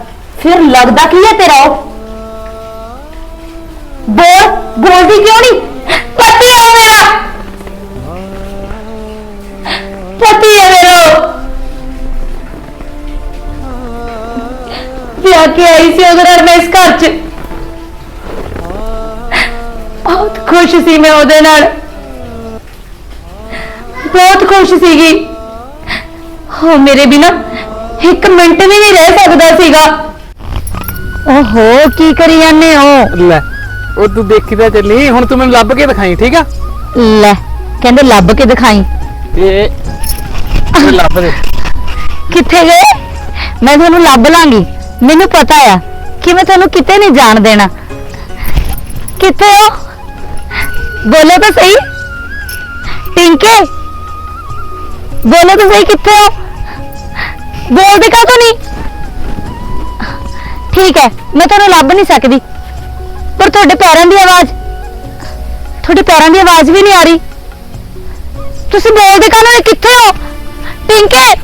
C: ਫਿਰ ਲੱਗਦਾ ਕੀ ਹੈ ਤੇਰਾ ਉਹ? ਬੋਲ ਬੋਲਦੀ ਕਿਉਂ ਨਹੀਂ?
D: ਪਤੀ ਹੈ ਮੇਰਾ। ਪਤੀ ਹੈ ਮੇਰਾ ਵਿਆਹ ਕੇ ਆਈ ਸੀ ਉਹਦੇ ਨਾਲ ਮੈਂ ਇਸ ਘਰ 'ਚ। ਖੁਸ਼ ਸੀ ਮੈਂ ਉਹਦੇ ਨਾਲ। ਬਹੁਤ ਖੁਸ਼ ਸੀਗੀ। ਉਹ ਮੇਰੇ ਬਿਨਾ ਇੱਕ ਮਿੰਟ ਵੀ ਨਹੀਂ ਰਹਿ ਸਕਦਾ ਸੀਗਾ। ਓਹੋ ਕੀ ਕਰੀ ਜਾਂਦੇ ਹੋ?
B: ਲੈ ਉਹ ਤੂੰ ਦੇਖੀ ਤਾਂ ਚੱਲੀ ਹੁਣ ਤੂੰ ਮੈਨੂੰ ਲੱਭ ਕੇ ਦਿਖਾਈ ਠੀਕ ਆ?
D: ਲੈ ਕਹਿੰਦੇ ਲੱਭ ਕੇ ਦਿਖਾਈ।
B: ਤੇ ਮੈਨੂੰ ਲੱਭ ਦੇ।
D: ਕਿੱਥੇ ਗਏ? ਮੈਂ ਤੁਹਾਨੂੰ ਲੱਭ ਲਾਂਗੀ। ਮੈਨੂੰ ਪਤਾ ਆ ਕਿ ਮੈਂ ਤੁਹਾਨੂੰ ਕਿਤੇ ਨਹੀਂ ਜਾਣ ਦੇਣਾ। ਕਿੱਥੇ ਹੋ? ਬੋਲੋ ਤਾਂ ਸਹੀ। ਟਿੰਕੇ ਬੋਲੋ ਤਾਂ ਸਹੀ ਕਿੱਥੇ ਹੋ? ਬੋਲਦੇ ਕਾ ਨਹੀਂ ਠੀਕ ਹੈ, ਮੈਂ ਤੁਹਾਨੂੰ ਲੱਭ ਨਹੀਂ ਸਕਦੀ। ਪਰ ਤੁਹਾਡੇ ਪੈਰਾਂ ਦੀ ਆਵਾਜ਼, ਤੁਹਾਡੇ ਪੈਰਾਂ ਦੀ ਆਵਾਜ਼ ਵੀ ਨਹੀਂ ਆ ਰਹੀ। ਤੁਸੀਂ ਬੋਲਦੇ ਕਾ ਨਹੀਂ ਕਿੱਥੇ ਹੋ? ਟਿੰਕੇ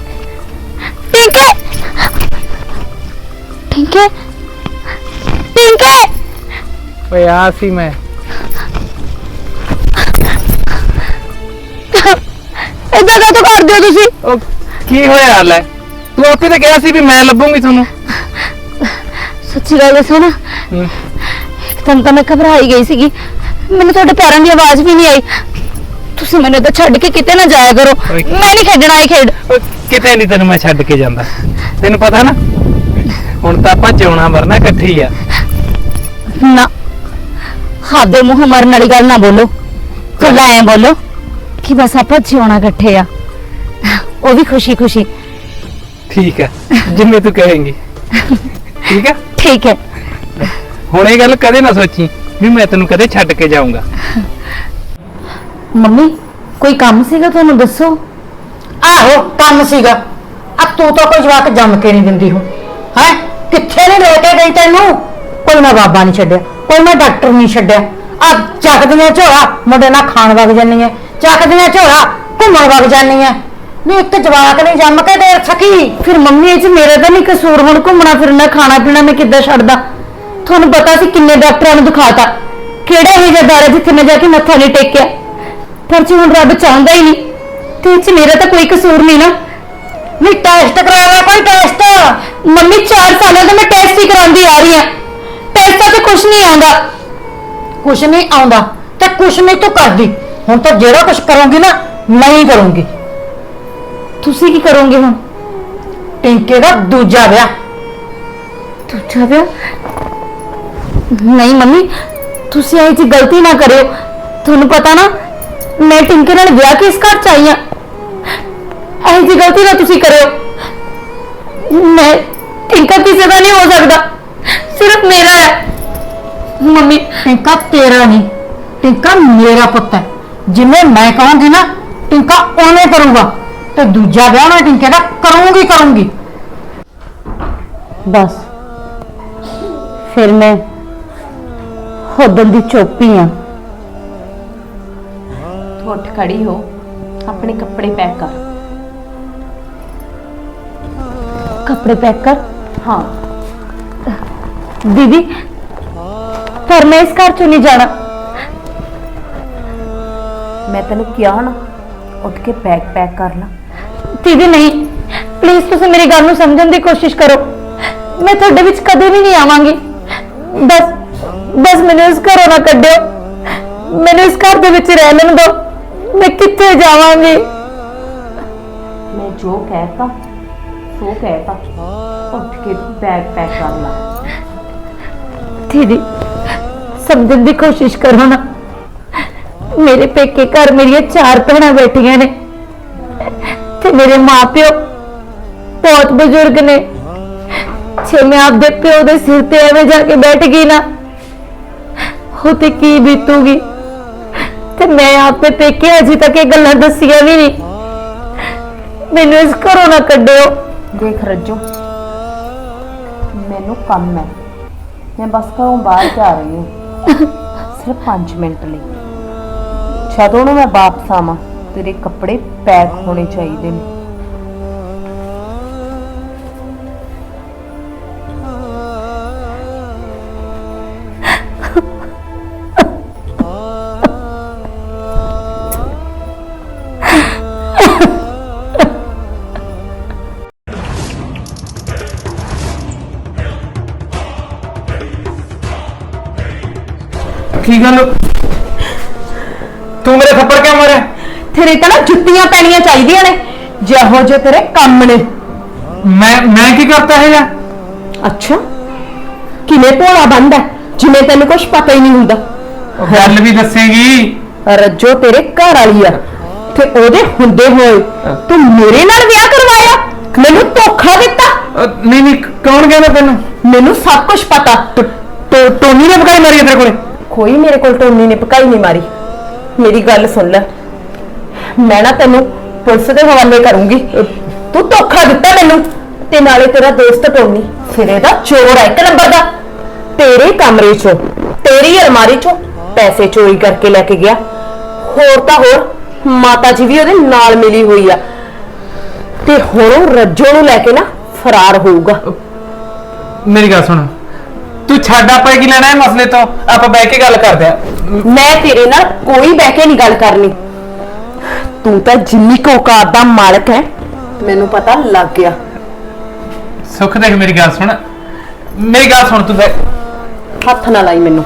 D: ਟਿੰਕੇ ਟਿੰਕੇ ਟਿੰਕੇ
B: ਓਏ ਆ ਸੀ ਮੈਂ।
D: ਇਦਾਂ ਕਾ ਕਰਦੇ ਹੋ ਤੁਸੀਂ?
B: ਉਹ ਕੀ ਹੋਇਆ ਲੈ? ਤੂੰ ਆਪੇ ਤਾਂ ਕਿਹਾ ਸੀ ਵੀ ਮੈਂ ਲੱਭੂੰਗੀ ਤੁਹਾਨੂੰ।
D: ਸੱਚੀ ਗੱਲ ਦੱਸਾਂ ਨਾ।
B: ਹੂੰ।
D: ਇੱਕਦਮ ਤਾਂ ਮੈਂ ਘਬਰਾਈ ਗਈ ਸੀਗੀ। ਮੈਨੂੰ ਤੁਹਾਡੇ ਪੈਰਾਂ ਦੀ ਆਵਾਜ਼ ਵੀ ਨਹੀਂ ਆਈ। ਤੁਸੀਂ ਮੈਨੂੰ ਤਾਂ ਛੱਡ ਕੇ ਕਿਤੇ ਨਾ ਜਾਇਆ ਕਰੋ।
B: ਓਏ।
D: ਮੈਂ ਨਹੀਂ ਖੇਡਣਾ ਇਹ ਖੇਡ।
B: ਕਿਤੇ ਨਹੀਂ ਤੈਨੂੰ ਮੈਂ ਛੱਡ ਕੇ ਜਾਂਦਾ। ਤੈਨੂੰ ਪਤਾ ਨਾ ਹੁਣ ਤਾਂ ਆਪਾਂ ਜਿਉਣਾ ਮਰਨਾ ਇਕੱਠੇ ਹੀ ਆ।
D: ਨਾ। ਹੱਥ ਦੇ ਮੂੰਹ ਮਰਨ ਵਾਲੀ ਗੱਲ ਨਾ ਬੋਲੋ। ਕੱਲਾ ਐ ਬੋਲੋ। ਕਿ ਬਸ ਆਪਾਂ ਜਿਉਣਾ ਇਕੱਠੇ ਆ। ਉਹ ਵੀ ਖੁਸ਼ੀ ਖੁਸ਼ੀ।
B: ਠੀਕ ਹੈ ਜਿਵੇਂ ਤੂੰ ਕਹੇਂਗੀ। ਠੀਕ ਹੈ?
D: ਠੀਕ ਹੈ।
B: ਹੁਣ ਇਹ ਗੱਲ ਕਦੇ ਨਾ ਸੋਚੀ ਵੀ ਮੈਂ ਤੈਨੂੰ ਕਦੇ ਛੱਡ ਕੇ ਜਾਊਂਗਾ।
D: ਮੰਮੀ ਕੋਈ ਕੰਮ ਸੀਗਾ ਤੁਹਾਨੂੰ ਦੱਸੋ?
A: ਆਹੋ ਕੰਮ ਸੀਗਾ। ਆ ਤੂੰ ਤਾਂ ਕੋਈ ਜਵਾਕ ਜੰਮ ਕੇ ਨਹੀਂ ਦਿੰਦੀ ਹੋ ਹੈ? ਕਿੱਥੇ ਨੇ ਲੈ ਕੇ ਗਈ ਤੈਨੂੰ? ਕੋਈ ਮੈਂ ਬਾਬਾ ਨਹੀਂ ਛੱਡਿਆ ਕੋਈ ਮੈਂ ਡਾਕਟਰ ਨਹੀਂ ਛੱਡਿਆ। ਆ ਚੱਕਦੀਆਂ ਝੋਲਾ ਮੁੰਡੇ ਨਾਲ ਖਾਣ ਵਗ ਜਾਂਦੀ ਐ। ਚੱਕਦੀਆਂ ਝੋਲਾ, ਘੁੰਮਣ ਵਗ ਜਾਂਦੀ ਐ ਨਹੀਂ ਇੱਕ ਜਵਾਕ ਨਹੀਂ ਜੰਮ ਕੇ ਦੇ ਸਕੀ,
D: ਫਿਰ ਮੰਮੀ ਇਹ ਚ ਮੇਰਾ ਤਾਂ ਨਹੀਂ ਕਸੂਰ, ਹੁਣ ਘੁੰਮਣਾ ਫਿਰਨਾ, ਖਾਣਾ ਪੀਣਾ ਮੈਂ ਕਿੱਦਾਂ ਛੱਡਦਾ? ਤੁਹਾਨੂੰ ਪਤਾ ਸੀ ਕਿੰਨੇ ਡਾਕਟਰਾਂ ਨੂੰ ਦਿਖਾਤਾ। ਕਿਹੜਾ ਇਹ ਜਦਾਰਾ ਜਿੱਥੇ ਮੈਂ ਜਾ ਕੇ ਮੱਥਾ ਨਹੀਂ ਟੇਕਿਆ? ਪਰ ਜੇ ਹੁਣ ਰੱਬ ਚਾਹੁੰਦਾ ਹੀ ਨਹੀਂ ਤੇ ਇਹ ਚ ਮੇਰਾ ਤਾਂ ਕੋਈ ਕਸੂਰ ਨਹੀਂ ਨਾ।
A: ਨਹੀਂ ਟੈਸਟ ਕਰਾਵਾ ਕੋਈ ਟੈਸਟ
D: ਮੰਮੀ 4 ਸਾਲਾਂ ਤੋਂ ਮੈਂ ਟੈਸਟ ਹੀ ਕਰਾਉਂਦੀ ਆ ਰਹੀ ਆ। ਟੈਸਟਾਂ ਤੇ ਕੁਝ ਨਹੀਂ ਆਉਂਦਾ।
A: ਕੁਛ ਨਹੀਂ ਆਉਂਦਾ, ਤੇ ਕੁਛ ਨਹੀਂ ਤੂੰ ਕਰਦੀ। ਹੁਣ ਤਾਂ ਜਿਹੜਾ ਕੁਛ ਕਰੂੰਗੀ ਨਾ ਮੈਂ ਹੀ ਕਰੂੰਗੀ।
D: ਤੁਸੀਂ ਕੀ ਕਰੋਗੇ ਹੁਣ?
A: ਟਿੰਕੇ ਦਾ ਦੂਜਾ ਵਿਆਹ।
D: ਦੂਜਾ ਵਿਆਹ? ਨਹੀਂ ਮੰਮੀ ਤੁਸੀਂ ਇਹ ਜੀ ਗਲਤੀ ਨਾ ਕਰਿਓ। ਤੁਹਾਨੂੰ ਪਤਾ ਨਾ ਮੈਂ ਟਿੰਕੇ ਨਾਲ ਵਿਆਹ ਕੇ ਇਸ ਘਰ ਚ ਆਈ ਆ? ਇਹ ਜੀ ਗਲਤੀ ਨਾ ਤੁਸੀਂ ਕਰਿਓ। ਮੈਂ ਟਿੰਕਾ ਕਿਸੇ ਦਾ ਨਹੀਂ ਹੋ ਸਕਦਾ। ਸਿਰਫ ਮੇਰਾ ਹੈ। ਮੰਮੀ
A: ਟਿੰਕਾ ਤੇਰਾ ਨਹੀਂ ਟਿੰਕਾ ਮੇਰਾ ਪੁੱਤ ਹੈ। ਜਿਵੇਂ ਮੈਂ ਕਹਾਂਗੀ ਨਾ ਟਿੰਕਾ ਉਹਨੇ ਕਰੂਗਾ ਤੇ ਦੂਜਾ ਵਿਆਹ ਮੈਂ ਟਿੰਕੇ ਦਾ ਕਰੂੰਗੀ ਕਰੂੰਗੀ।
C: ਬਸ। ਫਿਰ ਮੈਂ ਹੋਦਨ ਦੀ ਚੋਪੀ ਆ। ਉੱਠ ਖੜੀ ਹੋ ਆਪਣੇ ਕੱਪੜੇ ਪੈਕ ਕਰ।
D: ਕੱਪੜੇ ਪੈਕ ਕਰ?
C: ਹਾਂ।
D: ਦੀਦੀ ਪਰ ਮੈਂ ਇਸ ਘਰ ਚੋਂ ਨਹੀਂ ਜਾਣਾ।
C: ਮੈਂ ਤੈਨੂੰ ਕਿਹਾ ਨਾ ਉੱਠ ਕੇ ਬੈਗ ਪੈਕ ਕਰ ਲਾ।
D: ਦੀਦੀ ਨਹੀਂ। ਪਲੀਜ਼ ਤੁਸੀਂ ਮੇਰੀ ਗੱਲ ਨੂੰ ਸਮਝਣ ਦੀ ਕੋਸ਼ਿਸ਼ ਕਰੋ। ਮੈਂ ਤੁਹਾਡੇ ਵਿੱਚ ਕਦੇ ਵੀ ਨਹੀਂ ਆਵਾਂਗੀ। ਬਸ ਬਸ ਮੈਨੂੰ ਇਸ ਘਰੋਂ ਨਾ ਕੱਢਿਓ। ਮੈਨੂੰ ਇਸ ਘਰ ਦੇ ਵਿੱਚ ਰਹਿ ਲੈਣ ਦਿਓ। ਮੈਂ ਕਿੱਥੇ ਜਾਵਾਂਗੀ?
C: ਮੈਂ ਜੋ ਕਹਿਤਾ ਸੋ ਕਹਿਤਾ ਉੱਠ ਕੇ ਬੈਗ ਪੈਕ ਕਰ ਲਾ।
D: ਦੀਦੀ ਸਮਝਣ ਦੀ ਕੋਸ਼ਿਸ਼ ਕਰੋ ਨਾ। ਮੇਰੇ ਪੇਕੇ ਘਰ ਮੇਰੀਆਂ ਚਾਰ ਭੈਣਾਂ ਬੈਠੀਆਂ ਨੇ ਤੇ ਮੇਰੇ ਮਾਪਿਓ ਬਹੁਤ ਬਜ਼ੁਰਗ ਨੇ। ਜੇ ਮੈਂ ਆਪਦੇ ਪਿਓ ਦੇ ਸਿਰ ਤੇ ਐਵੇਂ ਜਾ ਕੇ ਬੈਠ ਗਈ ਨਾ
C: ਉਤੇ ਕੀ ਬੀਤੂਗੀ? ਤੇ ਮੈਂ ਆਪੇ ਪੇਕੇ ਅਜੇ ਤੱਕ ਇਹ ਗੱਲਾਂ ਦੱਸੀਆਂ ਵੀ ਨਹੀਂ। ਮੈਨੂੰ ਇਸ ਘਰੋਂ ਨਾ ਕੱਢਿਓ।
F: ਦੇਖ ਰੱਜੋ, ਮੈਨੂੰ ਕੰਮ ਹੈ। ਮੈਂ ਬਸ ਘਰੋਂ ਬਾਹਰ ਜਾ ਰਹੀ ਹਾਂ। ਸਿਰਫ 5 ਮਿੰਟ ਲਈ। ਜਦੋਂ ਨੂੰ ਮੈਂ ਵਾਪਸ ਆਵਾਂ ਤੇਰੇ ਕੱਪੜੇ ਪੈਕ ਹੋਣੇ ਚਾਹੀਦੇ ਨੇ।
B: ਕੀ ਗੱਲ? ਤੂੰ ਮੇਰੇ ਥੱਪੜ ਕਿਉਂ ਮਾਰਿਆ?
C: ਤੇਰੇ ਤਾਂ ਨਾ ਜੁੱਤੀਆਂ ਪੈਣੀਆਂ ਚਾਹੀਦੀਆਂ ਨੇ। ਜਿਹੋ ਜਿਹੇ ਤੇਰੇ ਕੰਮ ਨੇ।
B: ਮੈਂ ਮੈਂ ਕੀ ਕਰਤਾ ਹੈ ਯਾਰ
C: ਅੱਛਾ। ਕਿਵੇਂ ਭੋਲਾ ਬੰਦਾ? ਜਿਵੇਂ ਤੈਨੂੰ ਕੁਝ ਪਤਾ ਹੀ ਨਹੀਂ ਹੁੰਦਾ।
B: ਗੱਲ ਵੀ ਦੱਸੇਗੀ।
C: ਰੱਜੋ ਤੇਰੇ ਘਰ ਵਾਲੀ ਆ ਤੇ ਉਹਦੇ ਹੁੰਦੇ ਹੋਏ ਤੂੰ ਮੇਰੇ ਨਾਲ ਵਿਆਹ ਕਰਵਾਇਆ? ਮੈਨੂੰ ਧੋਖਾ ਦਿੱਤਾ?
B: ਨਹੀਂ ਨਹੀਂ ਕੌਣ ਕਹਿੰਦਾ ਤੈਨੂੰ?
C: ਮੈਨੂੰ ਸਭ ਕੁਝ ਪਤਾ।
B: ਟੋ ਟੋਨੀ ਨੇ ਪਕਾਈ ਮਾਰੀ ਤੇਰੇ ਕੋਲੇ?
C: ਕੋਈ ਮੇਰੇ ਕੋਲ ਟੋਨੀ ਨੇ ਪਕਾਈ ਨਹੀਂ ਮਾਰੀ। ਮੇਰੀ ਗੱਲ ਸੁਣ ਲੈ। ਮੈਂ ਨਾ ਤੈਨੂੰ ਪੁਲਿਸ ਦੇ ਹਵਾਲੇ ਕਰੂੰਗੀ। ਤੂੰ ਧੋਖਾ ਦਿੱਤਾ ਮੈਨੂੰ। ਤੇ ਨਾਲੇ ਤੇਰਾ ਦੋਸਤ ਟੋਨੀ, ਸਿਰੇ ਦਾ ਚੋਰ ਹੈ ਇੱਕ ਨੰਬਰ ਦਾ। ਤੇਰੇ ਕਮਰੇ ਚੋਂ, ਤੇਰੀ ਅਲਮਾਰੀ ਚੋਂ ਪੈਸੇ ਚੋਰੀ ਕਰਕੇ ਲੈ ਕੇ ਗਿਆ। ਹੋਰ ਤਾਂ ਹੋਰ ਮਾਤਾ ਜੀ ਵੀ ਉਹਦੇ ਨਾਲ ਮਿਲੀ ਹੋਈ ਆ। ਤੇ ਹੁਣ ਉਹ ਰੱਜੋ ਨੂੰ ਲੈ ਕੇ ਨਾ ਫਰਾਰ ਹੋਊਗਾ।
B: ਮੇਰੀ ਗੱਲ ਸੁਣ। ਤੂੰ ਛੱਡ ਆਪਾਂ ਕੀ ਲੈਣਾ ਹੈ ਮਸਲੇ ਤੋਂ? ਆਪਾਂ ਬਹਿ ਕੇ ਗੱਲ ਕਰਦੇ ਆ
C: ਮੈਂ ਤੇਰੇ ਨਾਲ ਕੋਈ ਬਹਿ ਕੇ ਨਹੀਂ ਗੱਲ ਕਰਨੀ। ਤੂੰ ਤਾਂ ਜਿੰਨੀ ਕੁ ਔਕਾਤ ਦਾ ਮਾਲਕ ਹੈ ਮੈਨੂੰ ਪਤਾ ਲੱਗ ਗਿਆ।
B: ਸੁੱਖ ਦੇਖ ਮੇਰੀ ਗੱਲ ਸੁਣ। ਮੇਰੀ ਗੱਲ ਸੁਣ ਤੂੰ ਬਹਿ।
C: ਹੱਥ ਨਾ ਲਾਈ ਮੈਨੂੰ।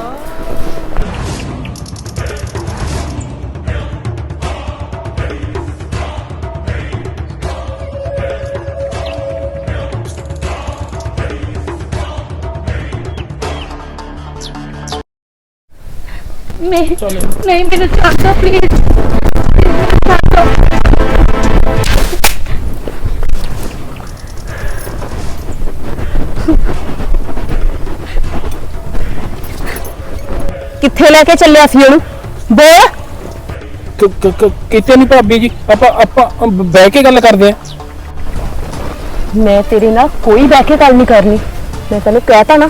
D: ਨਹੀਂ ਨਹੀਂ ਮੈਨੂੰ ਛੱਡ ਦੋ ਪਲੀਜ਼
C: ਕਿੱਥੇ ਲੈ ਕੇ ਚੱਲਿਆ ਸੀ ਉਹਨੂੰ? ਬੋਲ।
E: ਕ- ਕ- ਕ- ਕਿਤੇ ਨਹੀਂ ਭਾਬੀ ਜੀ ਆਪਾਂ ਆਪਾਂ ਅ, ਬਹਿ ਕੇ ਗੱਲ ਕਰਦੇ ਆ
C: ਮੈਂ ਤੇਰੇ ਨਾਲ ਕੋਈ ਬਹਿ ਕੇ ਗੱਲ ਨਹੀਂ ਕਰਨੀ। ਮੈਂ ਤੈਨੂੰ ਕਹਿਤਾ ਨਾ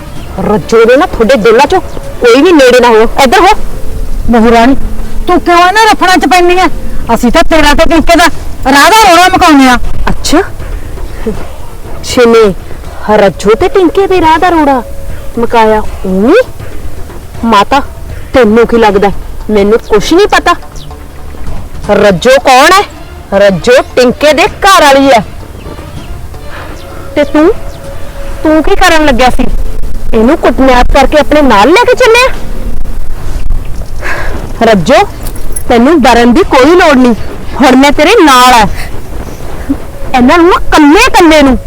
C: ਰੱਜੋ ਦੇ ਨਾ ਤੁਹਾਡੇ ਦਿਲਾਂ ਚੋਂ ਕੋਈ ਵੀ ਨੇੜੇ ਨਾ ਹੋ ਇੱਧਰ ਹੋ।
A: ਮਹਾਰਾਣੀ ਤੂੰ ਕਿਉਂ ਇਹਨਾਂ ਰਫੜਾਂ ਚ ਪੈਂਦੀ ਆ ਅਸੀਂ ਤਾਂ ਤੇਰਾ ਤੇ ਕਿੰਕੇ ਦਾ ਰਾਧਾ ਰੋਣਾ ਮਕਾਉਂਦੇ ਆ।
C: ਅੱਛਾ। ਛੇਨੇ ਰੱਜੋ ਤੇ ਟਿੰਕੇ ਦੇ ਰਾਹ ਦਾ ਰੋੜਾ ਮਕਾਇਆ ਉਹਨੇ ਮਾਤਾ ਤੈਨੂੰ ਕੀ ਲੱਗਦਾ? ਮੈਨੂੰ ਕੁਛ ਨਹੀਂ ਪਤਾ। ਰੱਜੋ ਕੌਣ ਹੈ ਰੱਜੋ ਟਿੰਕੇ ਦੇ ਘਰ ਵਾਲੀ ਹੈ ਤੇ ਤੂੰ? ਤੂੰ ਕੀ ਕਰਨ ਲੱਗਿਆ ਸੀ? ਇਹਨੂੰ ਕੁੱਟਨੈਪ ਕਰਕੇ ਆਪਣੇ ਨਾਲ ਲੈ ਕੇ ਚੱਲਿਆ? ਰੱਜੋ, ਤੈਨੂੰ ਡਰਨ ਦੀ ਕੋਈ ਲੋੜ ਨਹੀਂ। ਹੁਣ ਮੈਂ ਤੇਰੇ ਨਾਲ ਆ। ਇਹਨਾਂ ਨੂੰ ਕੰਨੇ ਕੰਨੇ ਨੂੰ,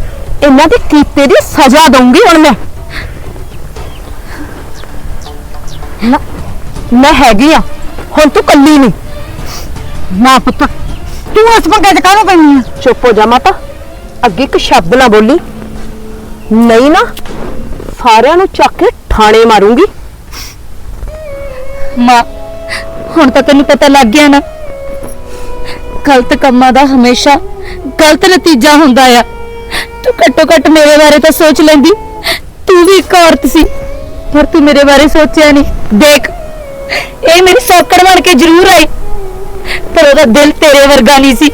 C: ਇਹਨਾਂ ਦੇ ਕੀਤੇ ਦੀ ਸਜ਼ਾ ਦਊਂਗੀ ਹੁਣ ਮੈਂ। ਨਾ, ਮੈਂ ਹੈਗੀ ਆ, ਹੁਣ ਤੂੰ ਕੱਲੀ ਨਹੀਂ।
A: ਨਾ ਪੁੱਤ, ਤੂੰ ਇਸ ਪੰਗੇ ਚ ਕਾਹਨੂੰ ਪੈਂਦੀ ਆ?
C: ਚੁੱਪ ਹੋ ਜਾ ਮਾਤਾ, ਅੱਗੇ ਇੱਕ ਸ਼ਬਦ ਨਾ ਬੋਲੀ। ਨਹੀਂ ਨਾ, ਸਾਰਿਆਂ ਨੂੰ ਚੱਕ ਕੇ ਥਾਣੇ ਮਾਰੂੰਗੀ।
D: ਮਾਂ ਹੁਣ ਤਾਂ ਤੈਨੂੰ ਪਤਾ ਲੱਗ ਗਿਆ ਨਾ। ਗਲਤ ਕੰਮਾਂ ਦਾ ਹਮੇਸ਼ਾ ਗਲਤ ਨਤੀਜਾ ਹੁੰਦਾ ਆ। ਤੂੰ ਘੱਟੋ ਘੱਟ ਮੇਰੇ ਬਾਰੇ ਤਾਂ ਸੋਚ ਲੈਂਦੀ। ਤੂੰ ਵੀ ਇੱਕ ਔਰਤ ਸੀ, ਪਰ ਤੂੰ ਮੇਰੇ ਬਾਰੇ ਸੋਚਿਆ ਨਹੀਂ। ਦੇਖ, ਇਹ ਮੇਰੀ ਸੌਕੜ ਬਣ ਕੇ ਜ਼ਰੂਰ ਆਈ, ਪਰ ਉਹਦਾ ਦਿਲ ਤੇਰੇ ਵਰਗਾ ਨਹੀਂ ਸੀ।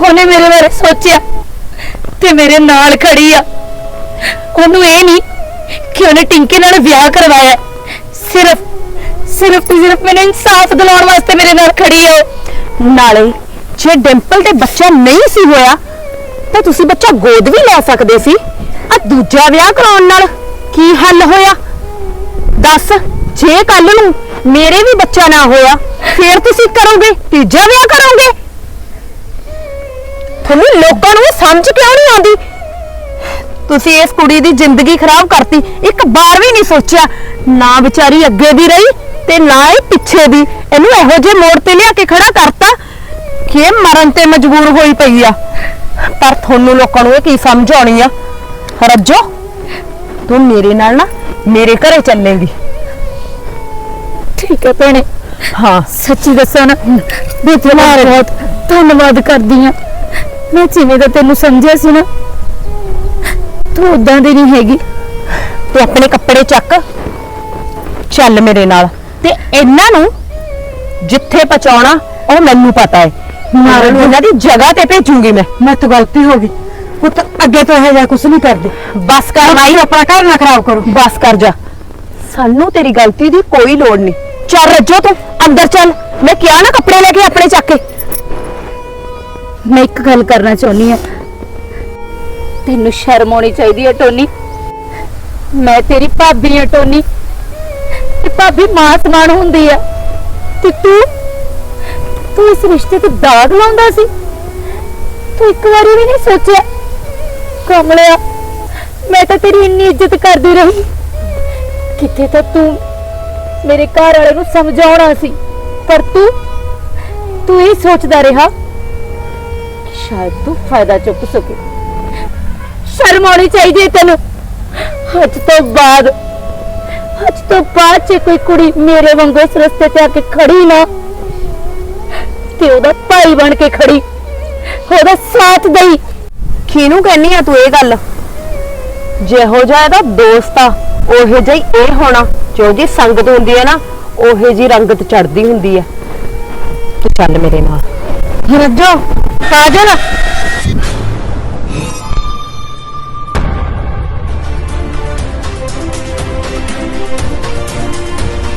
D: ਉਹਨੇ ਮੇਰੇ ਬਾਰੇ ਸੋਚਿਆ ਤੇ ਮੇਰੇ ਨਾਲ ਖੜੀ ਆ। ਉਹਨੂੰ ਇਹ ਨਹੀਂ ਕਿ ਉਹਨੇ ਟਿੰਕੇ ਨਾਲ ਵਿਆਹ ਕਰਵਾਇਆ। ਸਿਰਫ ਸਿਰਫ ਤੇ ਸਿਰਫ ਮੈਨੂੰ ਇਨਸਾਫ ਦਿਲਾਉਣ ਵਾਸਤੇ ਮੇਰੇ ਨਾਲ ਖੜੀ ਹੈ।
C: ਨਾਲੇ ਜੇ ਡਿੰਪਲ ਤੇ ਬੱਚਾ ਨਹੀਂ ਸੀ ਹੋਇਆ, ਤਾਂ ਤੁਸੀਂ ਬੱਚਾ ਗੋਦ ਵੀ ਲੈ ਸਕਦੇ ਸੀ। ਆ ਦੂਜਾ ਵਿਆਹ ਕਰਾਉਣ ਨਾਲ ਕੀ ਹੱਲ ਹੋਇਆ? ਦੱਸ, ਜੇ ਕੱਲ ਨੂੰ ਮੇਰੇ ਵੀ ਬੱਚਾ ਨਾ ਹੋਇਆ, ਫੇਰ ਤੁਸੀਂ ਕਰੋਗੇ? ਤੀਜਾ ਵਿਆਹ ਕਰੋਗੇ? ਤੁਹਾਨੂੰ ਲੋਕਾਂ ਨੂੰ ਇਹ ਸਮਝ ਕਿਉਂ ਨਹੀਂ ਆਉਂਦੀ? ਤੁਸੀਂ ਇਸ ਕੁੜੀ ਦੀ ਜ਼ਿੰਦਗੀ ਖਰਾਬ ਕਰਤੀ, ਇੱਕ ਵਾਰ ਵੀ ਨਹੀਂ ਸੋਚਿਆ। ਨਾ ਵਿਚਾਰੀ ਅੱਗੇ ਦੀ ਰਹੀ ਤੇ ਨਾ ਇਹ ਪਿੱਛੇ ਦੀ। ਇਹਨੂੰ ਇਹੋ ਜਿਹੇ ਮੋੜ ਤੇ ਲਿਆ ਕੇ ਖੜਾ ਕਰਤਾ। ਕਿ ਇਹ ਮਰਨ ਤੇ ਮਜਬੂਰ ਹੋਈ ਪਈ ਆ। ਪਰ ਤੁਹਾਨੂੰ ਲੋਕਾਂ ਨੂੰ ਇਹ ਕੀ ਸਮਝ ਆਉਣੀ ਆ? ਰੱਜੋ ਤੂੰ ਮੇਰੇ ਨਾਲ ਨਾ ਮੇਰੇ ਘਰੇ ਚੱਲੇਂਗੀ।
D: ਠੀਕ ਹੈ ਭੈਣੇ।
C: ਹਾਂ।
D: ਸੱਚੀ ਦੱਸਾਂ ਨਾ ਤੇਰਾ ਬਹੁਤ ਧੰਨਵਾਦ ਕਰਦੀ ਆ ਮੈਂ ਜਿਵੇਂ ਦਾ ਤੈਨੂੰ ਸਮਝਿਆ ਸੀ ਨਾ ਤੂੰ ਉਦਾਂ ਦੀ ਨਹੀਂ ਹੈਗੀ।
C: ਤੂੰ ਆਪਣੇ ਕੱਪੜੇ ਚੱਕ। ਚੱਲ ਮੇਰੇ ਨਾਲ। ਤੇ ਇਹਨਾਂ ਨੂੰ ਜਿੱਥੇ ਪਹੁੰਚਾਉਣਾ ਉਹ ਮੈਨੂੰ ਪਤਾ ਹੈ। ਨਾਲੇ ਨੂੰ ਇਹਨਾਂ ਦੀ ਜਗ੍ਹਾ ਤੇ ਭੇਜੂਗੀ ਮੈਂ।
A: ਮੈਂ ਤਾਂ ਗਲਤੀ ਹੋ ਗਈ। ਪੁੱਤ ਅੱਗੇ ਤੋਂ ਇਹ ਜਿਹਾ ਕੁਝ ਨਹੀਂ ਕਰਦੇ।
C: ਬਸ ਕਰ ਮਾਈ।
A: ਆਪਣਾ ਘਰ ਨਾ ਖਰਾਬ ਕਰੋ।
C: ਬਸ ਕਰ ਜਾ। ਸਾਨੂੰ ਤੇਰੀ ਗਲਤੀ ਦੀ ਕੋਈ ਲੋੜ ਨਹੀਂ। ਚੱਲ ਰੱਜੋ ਤੂੰ ਅੰਦਰ ਚੱਲ। ਮੈਂ ਕਿਹਾ ਨਾ ਕੱਪੜੇ ਲੈ ਕੇ ਆਪਣੇ ਚੱਕ ਕੇ।
D: ਮੈਂ ਇੱਕ ਗੱਲ ਕਰਨਾ ਚਾਹੁੰਦੀ ਆ ਤੈਨੂੰ ਸ਼ਰਮ ਆਉਣੀ ਚਾਹੀਦੀ ਹੈ ਟੋਨੀ। ਮੈਂ ਤੇਰੀ ਭਾਬੀ ਆ ਟੋਨੀ। ਤੇ ਭਾਬੀ ਮਾਂ ਸਮਾਨ ਹੁੰਦੀ ਆ। ਤੇ ਤੂੰ? ਤੂੰ ਇਸ ਰਿਸ਼ਤੇ ਤੇ ਦਾਗ ਲਾਉਂਦਾ ਸੀ? ਤੂੰ ਇੱਕ ਵਾਰੀ ਵੀ ਨਹੀਂ ਸੋਚਿਆ? ਕਮਲਿਆ, ਮੈਂ ਤਾਂ ਤੇਰੀ ਇੰਨੀ ਇੱਜ਼ਤ ਕਰਦੀ ਰਹੀ। ਕਿਤੇ ਤਾਂ ਤੂੰ ਮੇਰੇ ਘਰ ਵਾਲੇ ਨੂੰ ਸਮਝਾਉਣਾ ਸੀ। ਪਰ ਤੂੰ ਤੂੰ ਇਹ ਸੋਚਦਾ ਰਿਹਾ, ਸ਼ਾਇਦ ਤੂੰ ਫਾਇਦਾ ਚੁੱਕ ਸਕੇ। ਸ਼ਰਮ ਆਉਣੀ ਚਾਹੀਦੀ ਹੈ ਤੈਨੂੰ। ਅੱਜ ਤੋਂ ਬਾਅਦ ਅੱਜ ਤੋਂ ਬਾਅਦ ਜੇ ਕੋਈ ਕੁੜੀ ਮੇਰੇ ਵਾਂਗੂ ਇਸ ਰਸਤੇ ਤੇ ਆ ਕੇ ਖੜੀ ਨਾ ਤੇ ਉਹਦਾ ਭਾਈ ਬਣ ਕੇ ਖੜੀ ਉਹਦਾ ਸਾਥ ਦੇਈ।
C: ਕਿਹਨੂੰ ਕਹਿੰਨੀ ਆ ਤੂੰ ਇਹ ਗੱਲ? ਜਿਹੋ ਜਿਹਾ ਇਹਦਾ ਦੋਸਤ ਆ ਉਹੇ ਜਿਹਾ ਹੀ ਇਹ ਹੋਣਾ। ਜੋ ਜੀ ਸੰਗਤ ਹੁੰਦੀ ਹੈ ਨਾ ਉਹੇ ਜੀ ਰੰਗਤ ਚੜਦੀ ਹੁੰਦੀ ਹੈ ਤੂੰ ਚੱਲ ਮੇਰੇ ਨਾਲ।
A: ਰੱਜੋ ਕਾਜਲ